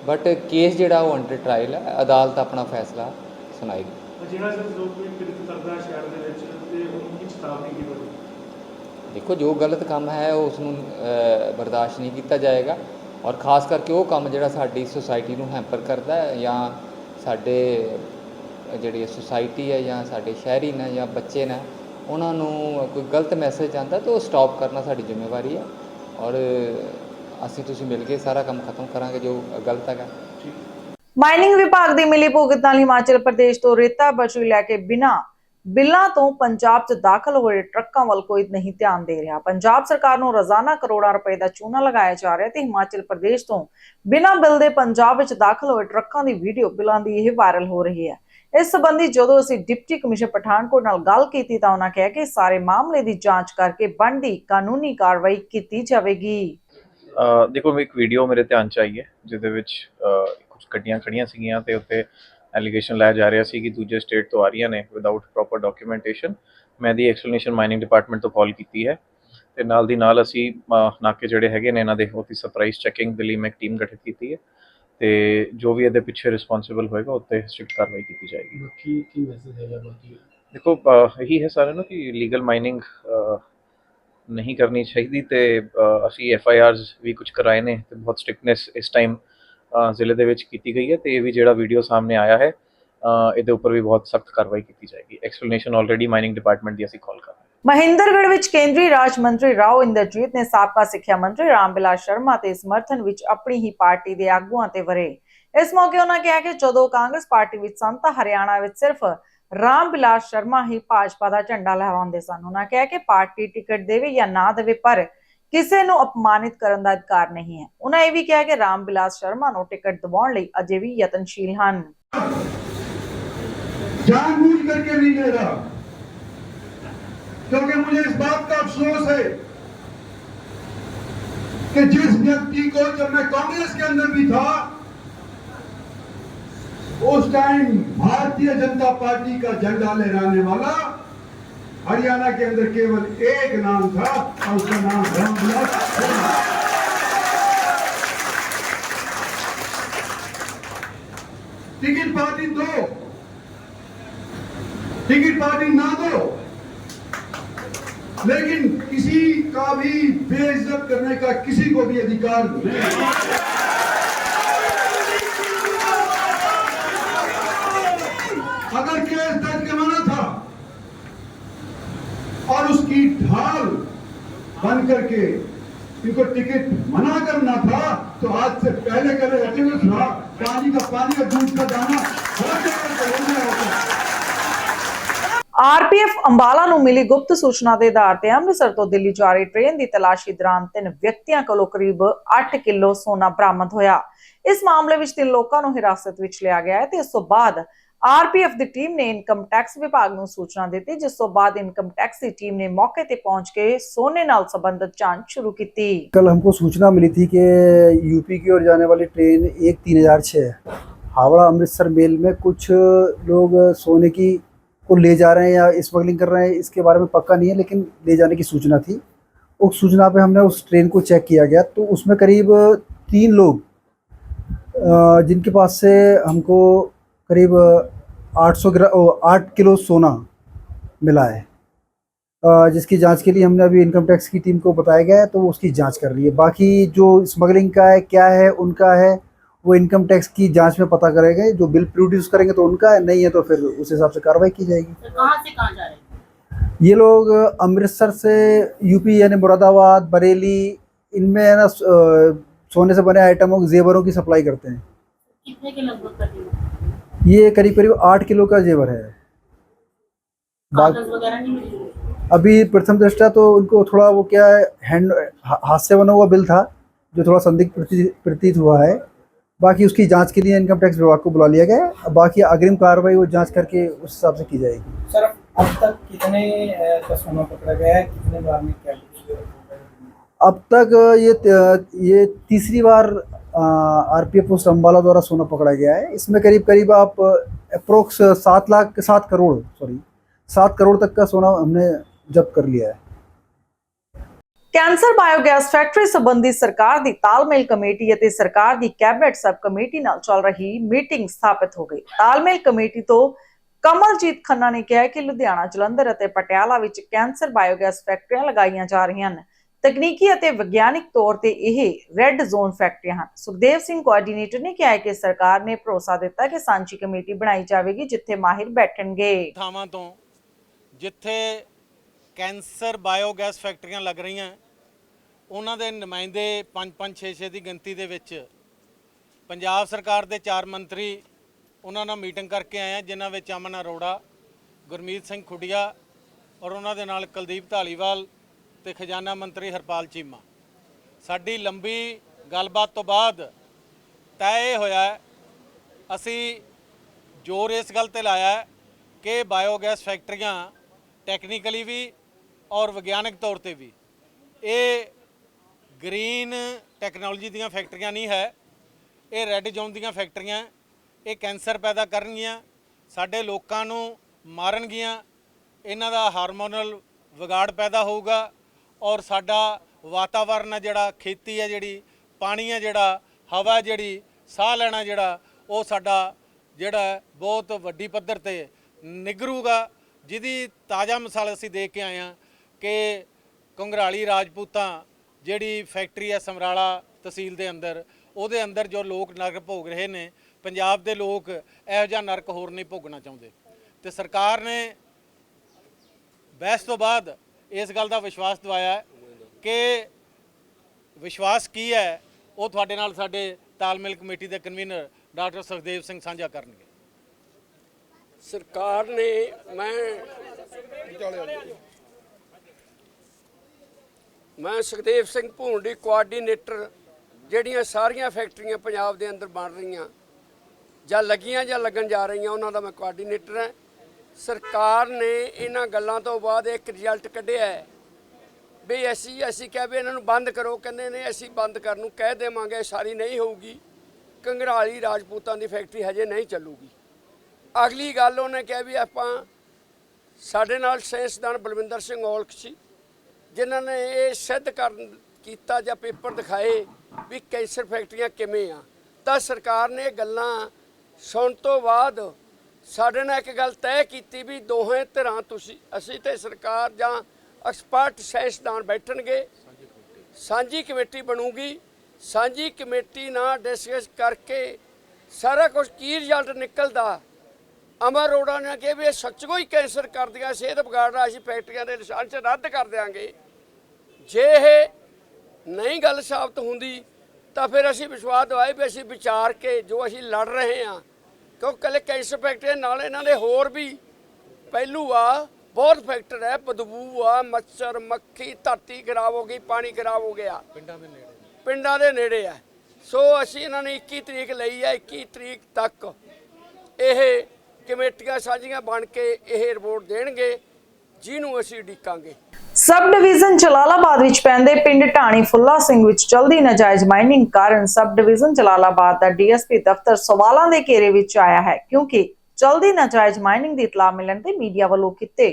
Speaker 4: ਬਟ ਕੇਸ ਜਿਹੜਾ ਉਹ ਅੰਡਰ ਟਰਾਇਲ ਹੈ ਅਦਾਲਤ ਆਪਣਾ ਫੈਸਲਾ ਸੁਣਾਏਗੀ
Speaker 5: ਜਿਹੜਾ ਸਰ ਜੋ ਕੋਈ ਕਿਰਤ ਕਰਦਾ ਹੈ ਸ਼ਹਿਰ ਦੇ ਵਿੱਚ ਤੇ ਉਹਨੂੰ ਕੀ ਚੇਤਾਵਨੀ ਕੀ ਹੋਵੇ
Speaker 4: ਦੇਖੋ ਜੋ ਗਲਤ ਕੰਮ ਹੈ ਉਸ ਨੂੰ ਬਰਦਾਸ਼ਤ ਨਹੀਂ ਕੀਤਾ ਜਾਏਗਾ। ਔਰ ਖਾਸ ਕਰਕੇ ਉਹ ਕੰਮ ਜਿਹੜਾ ਸਾਡੀ ਸੁਸਾਇਟੀ ਨੂੰ ਹੈਂਪਰ ਕਰਦਾ ਹੈ ਜਾਂ ਸਾਡੇ ਜਿਹੜੀ ਸੁਸਾਇਟੀ ਹੈ ਜਾਂ ਸਾਡੇ ਸ਼ਹਿਰੀ ਨੇ ਜਾਂ ਬੱਚੇ ਨੇ, ਉਹਨਾਂ ਨੂੰ ਕੋਈ ਗਲਤ ਮੈਸੇਜ ਆਉਂਦਾ ਤਾਂ ਉਹ ਸਟਾਪ ਕਰਨਾ ਸਾਡੀ ਜ਼ਿੰਮੇਵਾਰੀ ਹੈ। ਔਰ ਅਸੀਂ ਤੁਸੀਂ ਮਿਲ ਕੇ ਸਾਰਾ ਕੰਮ ਖਤਮ ਕਰਾਂਗੇ ਜੋ ਗਲਤ ਹੈਗਾ।
Speaker 1: ਮਾਈਨਿੰਗ ਵਿਭਾਗ ਦੀ ਮਿਲੀ ਭੁਗਤ ਨਾਲ ਹਿਮਾਚਲ ਪ੍ਰਦੇਸ਼ ਤੋਂ ਰੇਤਾ ਬਜਰੀ ਲੈ ਕੇ ਬਿਨਾਂ ਬਿੱਲਾਂ ਤੋਂ ਪੰਜਾਬ 'ਚ ਦਾਖਲ ਹੋਏ ਟਰੱਕਾਂ ਵੱਲ ਕੋਈ ਨਹੀਂ ਧਿਆਨ ਦੇ ਰਿਹਾ। ਪੰਜਾਬ ਸਰਕਾਰ ਨੂੰ ਰੋਜ਼ਾਨਾ ਕਰੋੜਾਂ ਰੁਪਏ ਦਾ ਚੂਨਾ ਲਗਾਇਆ ਜਾ ਰਿਹਾ ਤੇ ਹਿਮਾਚਲ ਪ੍ਰਦੇਸ਼ ਤੋਂ ਬਿਨਾਂ ਬਿੱਲ ਦੇ ਪੰਜਾਬ ਵਿੱਚ ਦਾਖਲ ਹੋਏ ਟਰੱਕਾਂ ਦੀ ਵੀਡੀਓ ਬਿੱਲਾਂ ਦੀ ਇਹ ਵਾਇਰਲ ਹੋ ਰਹੀ ਹੈ। ਇਸ ਸੰਬੰਧੀ ਜਦੋਂ ਅਸੀਂ ਡਿਪਟੀ ਕਮਿਸ਼ਨਰ ਪਠਾਨਕੋਟ ਨਾਲ ਗੱਲ ਕੀਤੀ ਤਾਂ ਉਹਨਾਂ ਕਿਹਾ ਕਿ ਸਾਰੇ ਮਾਮਲੇ ਦੀ ਜਾਂਚ ਕਰਕੇ ਬਣਦੀ ਕਾਨੂੰਨੀ ਕਾਰਵਾਈ ਕੀਤੀ ਜਾਵੇਗੀ।
Speaker 6: ਅਹ ਦੇਖੋ, ਇੱਕ ਵੀਡੀਓ ਮੇਰੇ ਧਿਆਨ ਚ ਆਈ ਹੈ, ਜਿਹਦੇ ਵਿੱਚ ਕੁਝ ਗੱਡੀਆਂ ਖੜੀਆਂ ਸੀਗੀਆਂ ਤੇ ਉੱਤੇ ਐਲੀਗੇਸ਼ਨ ਲਾਇਆ ਜਾ ਰਿਹਾ ਸੀ ਕਿ ਦੂਜੇ ਸਟੇਟ ਤੋਂ ਆ ਰਹੀਆਂ ਨੇ ਵਿਦਆਊਟ ਪ੍ਰੋਪਰ ਡਾਕੂਮੈਂਟੇਸ਼ਨ ਮੈਂ ਦੀ ਐਕਸਪਲੇਨੇਸ਼ਨ ਮਾਈਨਿੰਗ ਡਿਪਾਰਟਮੈਂਟ ਤੋਂ ਕਾਲ ਕੀਤੀ ਹੈ। ਤੇ ਨਾਲ ਦੀ ਨਾਲ ਅਸੀਂ ਨਾਕੇ ਜਿਹੜੇ ਹੈਗੇ ਨੇ ਇਹਨਾਂ ਦੇ ਉਹਦੀ ਸਰਪ੍ਰਾਈਜ਼ ਚੈਕਿੰਗ ਦੇ ਲਈ ਮੈਂ ਇੱਕ ਟੀਮ ਗਠਿਤ ਕੀਤੀ ਹੈ। ਤੇ ਜੋ ਵੀ ਇਹਦੇ ਪਿੱਛੇ ਰਿਸਪੌਂਸਿਬਲ ਹੋਏਗਾ ਉੱਤੇ ਸਟ੍ਰਿਕਟ ਕਾਰਵਾਈ ਕੀਤੀ ਜਾਏਗੀ।
Speaker 2: ਕੀ ਕੀ ਮੈਸੇਜ ਹੈਗਾ ਬਾਕੀ?
Speaker 6: ਦੇਖੋ ਇਹੀ ਹੈ ਸਾਰਿਆਂ ਨੂੰ ਕਿ ਲੀਗਲ ਮਾਈਨਿੰਗ ਨਹੀਂ ਕਰਨੀ ਚਾਹੀਦੀ ਤੇ ਅਸੀਂ ਐਫ ਆਈ ਆਰਸ ਵੀ ਕੁਝ ਕਰਾਏ ਨੇ ਤੇ ਬਹੁਤ ਸਟ੍ਰਿਕਨੈਸ ਇਸ ਟਾਈਮ ਜ਼ਿਲ੍ਹੇ ਦੇ ਵਿੱਚ ਕੀਤੀ ਗਈ ਹੈ ਤੇ ਇਹ ਵੀ ਜਿਹੜਾ ਵੀਡੀਓ ਸਾਹਮਣੇ ਆਇਆ ਹੈ ਇਹਦੇ ਉੱਪਰ ਵੀ ਬਹੁਤ ਸਖਤ ਕਾਰਵਾਈ ਕੀਤੀ ਜਾਏਗੀ। ਐਕਸਪਲੇਨੇਸ਼ਨ ਆਲਰੇਡੀ ਮਾਈਨਿੰਗ ਡਿਪਾਰਟਮੈਂਟ ਦੀ ਅਸੀਂ ਕਾਲ ਕਰ ਰਹੇ
Speaker 1: ਮਹਿੰਦਰਗੜ੍ਹ ਵਿੱਚ ਕੇਂਦਰੀ ਰਾਜ ਮੰਤਰੀ ਰਾਓ ਇੰਦਰਜੀਤ ਨੇ ਸਾਬਕਾ ਸਿੱਖਿਆ ਮੰਤਰੀ ਰਾਮਬਿਲਾਸ ਸ਼ਰਮਾ ਤੇ ਸਮਰਥਨ ਵਿੱਚ ਆਪਣੀ ਹੀ ਪਾਰਟੀ ਦੇ ਆਗੂਆਂ ਤੇ ਵਰੇ। ਇਸ ਮੌਕੇ ਉਹਨਾਂ ਕਿਹਾ ਕਿ ਜਦੋਂ ਕਾਂਗਰਸ ਪਾਰਟੀ ਵਿੱਚ ਸਨ ਤਾਂ ਹਰਿਆਣਾ ਵਿੱਚ ਸਿਰਫ ਰਾਮਬਿਲਾਸ ਸ਼ਰਮਾ ਹੀ ਭਾਜਪਾ ਦਾ ਝੰਡਾ ਲਹਿਰਾਉਂਦੇ ਸਨ। ਉਹਨਾਂ ਕਿਹਾ ਕਿ ਪਾਰਟੀ ਟਿਕਟ ਦੇਵੇ ਜਾਂ ਨਾ ਦੇਵੇ, ਪਰ ਕਿਸੇ ਨੂੰ ਅਪਮਾਨਿਤ ਕਰਨ ਦਾ ਅਧਿਕਾਰ ਨਹੀਂ ਹੈ ਉਹਨਾਂ ਇਹ ਵੀ ਕਿਹਾ ਕਿ ਰਾਮਬਿਲਾਸ ਸ਼ਰਮਾ ਨੂੰ ਟਿਕਟ ਦਿਵਾਉਣ ਲਈ ਅਜੇ ਵੀ ਯਤਨਸ਼ੀਲ ਹਨ
Speaker 7: जानबूझ करके नहीं ले रहा क्योंकि मुझे इस बात का अफसोस है कि जिस व्यक्ति को जब मैं कांग्रेस के अंदर भी था उस टाइम भारतीय जनता पार्टी का झंडा लहराने वाला हरियाणा के अंदर केवल एक नाम था, और उसका नाम रामविलास टिकट पार्टी दो, टिकट पार्टी ना दो। लेकिन किसी का भी बेइज्जत करने का किसी को भी अधिकार नहीं। बन करके इनको टिकट मना करना था तो आज से पहले करे अटेंडेंस था पानी का पानी और दूध का दाना हो जाएगा तो हो जाएगा
Speaker 1: ਆਰਪੀਐਫ ਅੰਬਾਲਾ ਨੂੰ ਮਿਲੀ ਗੁਪਤ ਸੂਚਨਾ ਦੇ ਆਧਾਰ ਤੇ ਅੰਮ੍ਰਿਤਸਰ ਤੋਂ ਦਿੱਲੀ ਜਾ ਰਹੀ ਟ੍ਰੇਨ ਦੀ ਤਲਾਸ਼ੀ ਦੌਰਾਨ ਤਿੰਨ ਵਿਅਕਤੀਆਂ ਕੋਲੋਂ ਕਰੀਬ 8 ਕਿਲੋ ਸੋਨਾ ਬਰਾਮਦ ਹੋਇਆ ਇਸ ਮਾਮਲੇ ਵਿੱਚ ਤਿੰਨ ਲੋਕਾਂ ਨੂੰ ਹਿਰਾਸਤ ਵਿੱਚ ਲਿਆ ਗਿਆ ਹੈ ਤੇ ਇਸ ਤੋਂ ਬਾਅਦ ਆਰਪੀਐਫ ਦੀ ਟੀਮ ਨੇ ਇਨਕਮ ਟੈਕਸ ਵਿਭਾਗ ਨੂੰ ਸੂਚਨਾ ਦਿੱਤੀ ਜਿਸ ਤੋਂ ਬਾਅਦ ਇਨਕਮ ਟੈਕਸ ਦੀ ਟੀਮ ਨੇ ਮੌਕੇ ਤੇ ਪਹੁੰਚ ਕੇ ਸੋਨੇ ਨਾਲ ਸੰਬੰਧਿਤ ਜਾਂਚ ਸ਼ੁਰੂ ਕੀਤੀ
Speaker 8: कल हमको सूचना मिली थी कि यूपी की ओर जाने वाली ट्रेन एक तीन हजार छः हावड़ा अमृतसर मेल में कुछ लोग सोने की को ले जा रहे हैं या स्मगलिंग कर रहे हैं इसके बारे में पक्का नहीं है लेकिन ले जाने की सूचना थी उस सूचना पे हमने उस ट्रेन को चेक किया गया तो उसमें करीब तीन लोग अ, जिनके पास से हमको करीब 800 ग्राम आठ किलो सोना मिला है। जिसकी जाँच के लिए हमने अभी इनकम टैक्स की टीम को बताया गया है तो वो उसकी जाँच कर रही है। बाकी जो स्मगलिंग का है क्या है उनका है वो इनकम टैक्स की जाँच में पता करेंगे। जो बिल प्रोड्यूस करेंगे तो उनका है नहीं है तो फिर उस हिसाब से कार्रवाई की जाएगी।
Speaker 9: तो कहाँ से कहाँ जा रहे हैं?
Speaker 8: ये लोग अमृतसर से यूपी यानी मुरादाबाद बरेली इनमें है ना सोने से बने आइटमों जेवरों की सप्लाई करते हैं।
Speaker 9: कितने के लगभग
Speaker 8: ये करीब करीब आठ किलो का जेवर है। अभी प्रथम दृष्टा तो उनको थोड़ा वो क्या है हैंड हाथ से बना हुआ बिल था जो थोड़ा संदिग्ध प्रतीत प्रतीत हुआ है। बाकी उसकी जाँच के लिए इनकम टैक्स विभाग को बुला लिया गया है। बाकी अग्रिम कार्रवाई वो जाँच करके उस हिसाब से की जाएगी।
Speaker 10: सर अब तक कितने का सोना पकड़ा गया है? कितने बार में क्या
Speaker 8: अब तक ये ये तीसरी बार आरपीएफ पोस्ट अम्बाला द्वारा सोना पकड़ा गया है इसमें करीब करीब आप अप्रोक्स सात लाख सात करोड़ सॉरी सात करोड़ तक का सोना हमने जब्त कर लिया है
Speaker 1: ਕੈਂਸਰ ਬਾਇਓਗੈਸ ਫੈਕਟਰੀ ਸੰਬੰਧੀ ਸਰਕਾਰ ਦੀ ਤਾਲਮੇਲ ਕਮੇਟੀ ਅਤੇ ਸਰਕਾਰ ਦੀ ਕੈਬਨਿਟ ਸਬ ਕਮੇਟੀ ਨਾਲ ਚੱਲ ਰਹੀ ਮੀਟਿੰਗ ਸਥਾਪਿਤ ਹੋ ਗਈ ਤਾਲਮੇਲ ਕਮੇਟੀ ਤੋਂ ਕਮਲਜੀਤ ਖੰਨਾ ਨੇ ਕਿਹਾ ਕਿ ਲੁਧਿਆਣਾ ਜਲੰਧਰ ਅਤੇ ਪਟਿਆਲਾ ਵਿੱਚ ਕੈਂਸਰ ਬਾਇਓਗੈਸ ਫੈਕਟਰੀਆਂ ਲਗਾਈਆਂ ਜਾ ਰਹੀਆਂ ਹਨ ਤਕਨੀਕੀ ਅਤੇ ਵਿਗਿਆਨਿਕ ਤੌਰ ਤੇ ਇਹ ਰੈੱਡ ਜ਼ੋਨ ਫੈਕਟਰੀਆਂ ਹਨ। ਸੁਖਦੇਵ ਸਿੰਘ ਕੋਆਰਡੀਨੇਟਰ ਨੇ ਕਿਹਾ ਕਿ ਸਰਕਾਰ ਨੇ ਭਰੋਸਾ ਦਿੱਤਾ ਕਿ ਸਾਂਝੀ ਕਮੇਟੀ ਬਣਾਈ ਜਾਵੇਗੀ ਜਿੱਥੇ ਮਾਹਿਰ ਬੈਠਣਗੇ।
Speaker 11: ਥਾਵਾਂ ਤੋਂ ਜਿੱਥੇ ਕੈਂਸਰ ਬਾਇਓਗੈਸ ਫੈਕਟਰੀਆਂ ਲੱਗ ਰਹੀਆਂ, ਉਹਨਾਂ ਦੇ ਨੁਮਾਇੰਦੇ 5 5 6 6 ਦੀ ਗਿਣਤੀ ਦੇ ਵਿੱਚ ਪੰਜਾਬ ਸਰਕਾਰ ਦੇ ਚਾਰ ਮੰਤਰੀ ਉਹਨਾਂ ਨਾਲ ਮੀਟਿੰਗ ਕਰਕੇ ਆਏ ਆ, ਜਿਨ੍ਹਾਂ ਵਿੱਚ ਅਮਨ ਅਰੋੜਾ, ਗੁਰਮੀਤ ਸਿੰਘ ਖੁੱਡੀਆ ਔਰ ਉਹਨਾਂ ਦੇ ਨਾਲ ਕੁਲਦੀਪ ਧਾਲੀਵਾਲ ਤੇ ਖਜ਼ਾਨਾ ਮੰਤਰੀ ਹਰਪਾਲ ਚੀਮਾ। ਸਾਡੀ ਲੰਬੀ ਗੱਲਬਾਤ ਤੋਂ ਬਾਅਦ ਤੈਅ ਇਹ ਹੋਇਆ ਅਸੀਂ ਜ਼ੋਰ ਇਸ ਗੱਲ ਤੇ ਲਾਇਆ ਕਿ ਬਾਇਓਗੈਸ ਫੈਕਟਰੀਆਂ ਟੈਕਨੀਕਲੀ ਵੀ ਔਰ ਵਿਗਿਆਨਕ ਤੌਰ ਤੇ ਵੀ, ਇਹ ਗ੍ਰੀਨ ਟੈਕਨੋਲੋਜੀ ਦੀਆਂ ਫੈਕਟਰੀਆਂ ਨਹੀਂ ਹੈ, ਇਹ ਰੈੱਡ ਜ਼ੋਨ ਦੀਆਂ ਫੈਕਟਰੀਆਂ ਇਹ ਕੈਂਸਰ ਪੈਦਾ ਕਰਨਗੀਆਂ, ਸਾਡੇ ਲੋਕਾਂ ਨੂੰ ਮਾਰਨਗੀਆਂ, ਇਹਨਾਂ ਦਾ ਹਾਰਮੋਨਲ ਵਿਗਾੜ ਪੈਦਾ ਹੋਊਗਾ ਔਰ ਸਾਡਾ ਵਾਤਾਵਰਨ ਹੈ ਜਿਹੜਾ, ਖੇਤੀ ਹੈ ਜਿਹੜੀ, ਪਾਣੀ ਹੈ ਜਿਹੜਾ, ਹਵਾ ਹੈ ਜਿਹੜੀ, ਸਾਹ ਲੈਣਾ ਜਿਹੜਾ, ਉਹ ਸਾਡਾ ਜਿਹੜਾ ਬਹੁਤ ਵੱਡੀ ਪੱਧਰ ਤੇ ਨਿਗਰੂਗਾ, ਜਿਹਦੀ ਤਾਜ਼ਾ ਮਿਸਾਲ ਅਸੀਂ ਦੇਖ ਕੇ ਆਏ ਹਾਂ ਕਿ ਕੰਗਰਾਲੀ ਰਾਜਪੂਤਾਂ ਜਿਹੜੀ ਫੈਕਟਰੀ ਹੈ ਸਮਰਾਲਾ ਤਹਿਸੀਲ ਦੇ ਅੰਦਰ, ਉਹਦੇ ਅੰਦਰ ਜੋ ਲੋਕ ਨਰਕ ਭੋਗ ਰਹੇ ਨੇ, ਪੰਜਾਬ ਦੇ ਲੋਕ ਇਹੋ ਜਿਹਾ ਨਰਕ ਹੋਰ ਨਹੀਂ ਭੋਗਣਾ ਚਾਹੁੰਦੇ। ਤੇ ਸਰਕਾਰ ਨੇ ਬਹਿਸ ਤੋਂ ਬਾਅਦ ਇਸ ਗੱਲ ਦਾ ਵਿਸ਼ਵਾਸ ਦਿਵਾਇਆ ਕਿ ਵਿਸ਼ਵਾਸ ਕੀ ਹੈ, ਉਹ ਤੁਹਾਡੇ ਨਾਲ ਸਾਡੇ ਤਾਲਮੇਲ ਕਮੇਟੀ ਦੇ ਕਨਵੀਨਰ ਡਾਕਟਰ ਸੁਖਦੇਵ ਸਿੰਘ ਸਾਂਝਾ ਕਰਨਗੇ।
Speaker 12: ਸਰਕਾਰ ਨੇ, ਮੈਂ ਮੈਂ ਸੁਖਦੇਵ ਸਿੰਘ ਭੂੰਡੀ ਕੋਆਰਡੀਨੇਟਰ ਜਿਹੜੀਆਂ ਸਾਰੀਆਂ ਫੈਕਟਰੀਆਂ ਪੰਜਾਬ ਦੇ ਅੰਦਰ ਬਣ ਰਹੀਆਂ ਜਾਂ ਲੱਗੀਆਂ ਜਾਂ ਲੱਗਣ ਜਾ ਰਹੀਆਂ, ਉਹਨਾਂ ਦਾ ਮੈਂ ਕੋਆਰਡੀਨੇਟਰ ਹਾਂ। ਸਰਕਾਰ ਨੇ ਇਹਨਾਂ ਗੱਲਾਂ ਤੋਂ ਬਾਅਦ ਇੱਕ ਰਿਜ਼ਲਟ ਕੱਢਿਆ ਹੈ। ਵੀ ਅਸੀਂ ਅਸੀਂ ਕਿਹਾ ਵੀ ਇਹਨਾਂ ਨੂੰ ਬੰਦ ਕਰੋ, ਕਹਿੰਦੇ ਨੇ ਅਸੀਂ ਬੰਦ ਕਰਨ ਨੂੰ ਕਹਿ ਦੇਵਾਂਗੇ, ਸਾਰੀ ਨਹੀਂ ਹੋਊਗੀ। ਕੰਗਰਾਲੀ ਰਾਜਪੂਤਾਂ ਦੀ ਫੈਕਟਰੀ ਹਜੇ ਨਹੀਂ ਚੱਲੂਗੀ। ਅਗਲੀ ਗੱਲ ਉਹਨੇ ਕਿਹਾ ਵੀ ਆਪਾਂ, ਸਾਡੇ ਨਾਲ ਸਾਇੰਸਦਾਨ ਬਲਵਿੰਦਰ ਸਿੰਘ ਔਲਖ ਸੀ, ਜਿਨ੍ਹਾਂ ਨੇ ਇਹ ਸਿੱਧ ਕਰਨ ਕੀਤਾ ਜਾਂ ਪੇਪਰ ਦਿਖਾਏ ਵੀ ਕੈਂਸਰ ਫੈਕਟਰੀਆਂ ਕਿਵੇਂ ਆ। ਤਾਂ ਸਰਕਾਰ ਨੇ ਇਹ ਗੱਲਾਂ ਸੁਣ ਤੋਂ ਬਾਅਦ ਸਾਡੇ ਨਾਲ ਇੱਕ ਗੱਲ ਤੈਅ ਕੀਤੀ ਵੀ ਦੋਹੇ ਧਿਰਾਂ ਤੁਸੀਂ, ਅਸੀਂ ਤੇ ਸਰਕਾਰ ਜਾਂ ਐਕਸਪਰਟ ਸਾਇੰਸਦਾਨ ਬੈਠਣਗੇ। ਸਾਂਝੀ ਕਮੇਟੀ ਬਣੂਗੀ। ਸਾਂਝੀ ਕਮੇਟੀ ਨਾਲ ਡਿਸਕਸ ਕਰਕੇ ਸਾਰਾ ਕੁਝ ਕੀ ਰਿਜ਼ਲਟ ਨਿਕਲਦਾ, ਅਮਰ ਅਰੋੜਾ ਨੇ ਕਿਹਾ ਵੀ ਇਹ ਸੱਚੋ ਹੀ ਕੈਂਸਰ ਕਰਦੀਆਂ, ਸਿਹਤ ਵਿਗਾੜ ਰਿਹਾ ਅਸੀਂ ਫੈਕਟਰੀਆਂ ਦੇ ਨਿਸ਼ਾਨ 'ਚ ਰੱਦ ਕਰ ਦਿਆਂਗੇ। ਜੇ ਇਹ ਨਹੀਂ ਗੱਲ ਸਾਬਤ ਹੁੰਦੀ ਤਾਂ ਫਿਰ ਅਸੀਂ ਵਿਸ਼ਵਾਸ ਦਵਾਏ ਵੀ ਅਸੀਂ ਵਿਚਾਰ ਕੇ ਜੋ ਅਸੀਂ ਲੜ ਰਹੇ ਹਾਂ ਕਿਉਂ ਕੱਲੇ ਕੈਂਸਰ ਫੈਕਟਰੀ ਨਾਲ ਇਹਨਾਂ ਦੇ ਹੋਰ ਵੀ ਪਹਿਲੂ ਆ ਬਹੁਤ ਫੈਕਟਰ ਹੈ ਬਦਬੂ ਆ ਮੱਛਰ ਮੱਖੀ ਧਰਤੀ ਖਰਾਬ ਹੋ ਗਈ ਪਾਣੀ ਖਰਾਬ ਹੋ ਗਿਆ। ਪਿੰਡਾਂ ਦੇ ਨੇੜੇ ਪਿੰਡਾਂ ਦੇ ਨੇੜੇ ਆ। ਸੋ ਅਸੀਂ ਇਹਨਾਂ ਨੇ 21 ਤਰੀਕ ਲਈ ਹੈ 21 ਤਰੀਕ ਤੱਕ ਇਹ ਕਮੇਟੀਆਂ ਸਾਂਝੀਆਂ ਬਣ ਕੇ ਇਹ ਰਿਪੋਰਟ ਦੇਣਗੇ ਜਿਹਨੂੰ ਅਸੀਂ ਉਡੀਕਾਂਗੇ।
Speaker 1: ਸਬ ਡਿਵੀਜ਼ਨ ਜਲਾਲਾਬਾਦ ਵਿੱਚ ਪੈਂਦੇ ਪਿੰਡ ਢਾਣੀ ਫੁੱਲਾ ਸਿੰਘ ਵਿੱਚ ਚਲਦੀ ਨਾਜਾਇਜ਼ ਮਾਈਨਿੰਗ ਕਾਰਨ ਸਬ ਡਿਵੀਜ਼ਨ ਜਲਾਲਾਬਾਦ ਦਾ ਡੀਐਸਪੀ ਦਫ਼ਤਰ ਸਵਾਲਾਂ ਦੇ ਘੇਰੇ ਵਿੱਚ ਆਇਆ ਹੈ, ਕਿਉਂਕਿ ਚਲਦੀ ਨਾਜਾਇਜ਼ ਮਾਈਨਿੰਗ ਦੀ ਇਤਲਾਹ ਮਿਲਣ ਤੇ ਮੀਡੀਆ ਵੱਲੋਂ ਕੀਤੇ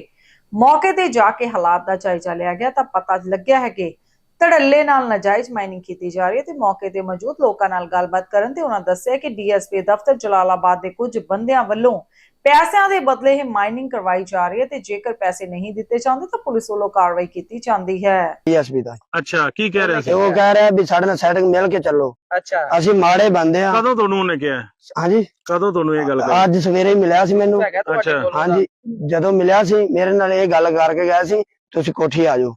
Speaker 1: ਮੌਕੇ ਤੇ ਜਾ ਕੇ ਹਾਲਾਤ ਦਾ ਜਾਇਜ਼ਾ ਲਿਆ ਗਿਆ ਤਾਂ ਪਤਾ ਲੱਗਿਆ ਹੈ ਕਿ ਧੜੱਲੇ ਨਾਲ ਨਾਜਾਇਜ਼ ਮਾਈਨਿੰਗ ਕੀਤੀ ਜਾ ਰਹੀ ਹੈ ਤੇ ਮੌਕੇ ਤੇ ਮੌਜੂਦ ਲੋਕਾਂ ਨਾਲ ਗੱਲਬਾਤ ਕਰਨ ਤੇ ਉਹਨਾਂ ਦੱਸਿਆ ਕਿ ਡੀਐਸਪੀ ਦਫ਼ਤਰ ਜਲਾਲਾਬਾਦ ਦੇ ਕੁਝ ਬੰਦਿਆਂ ਵੱਲੋਂ ਪੈਸਿਆਂ ਦੇ ਬਦਲੇ ਇਹ ਮਾਈਨਿੰਗ ਕਰਵਾਈ ਜਾ ਰਹੀ ਹੈ ਤੇ ਜੇਕਰ ਪੈਸੇ ਨਹੀਂ ਦਿੱਤੇ ਜਾਂਦੇ ਤਾਂ ਪੁਲਿਸ ਵੱਲੋਂ ਕਾਰਵਾਈ ਕੀਤੀ ਜਾਂਦੀ ਹੈ।
Speaker 10: ਡੀਐਸਪੀ ਦਾ।
Speaker 3: ਅੱਛਾ ਕੀ ਕਹਿ ਰਿਹਾ
Speaker 10: ਤੇ ਉਹ ਕਹਿ ਰਿਹਾ ਵੀ ਸਾਡੇ ਨਾਲ ਸੈਟਿੰਗ ਮਿਲ ਕੇ ਚੱਲੋ।
Speaker 13: ਅੱਛਾ।
Speaker 10: ਅਸੀਂ ਮਾੜੇ ਬੰਦੇ ਆ
Speaker 3: ਕਦੋਂ ਤੁਹਾਨੂੰ ਉਹਨੇ ਕਿਹਾ?
Speaker 10: ਹਾਂਜੀ।
Speaker 3: ਕਦੋਂ ਤੁਹਾਨੂੰ ਇਹ ਗੱਲ ਕਹੀ
Speaker 10: ਅੱਜ ਸਵੇਰੇ ਹੀ ਮਿਲਿਆ ਸੀ ਮੈਨੂੰ।
Speaker 3: ਅੱਛਾ
Speaker 10: ਹਾਂਜੀ ਜਦੋਂ ਮਿਲਿਆ ਸੀ ਮੇਰੇ ਨਾਲ ਇਹ ਗੱਲ ਕਰਕੇ ਗਿਆ ਸੀ ਤੁਸੀਂ ਕੋਠੀ ਆ ਜਾਓ।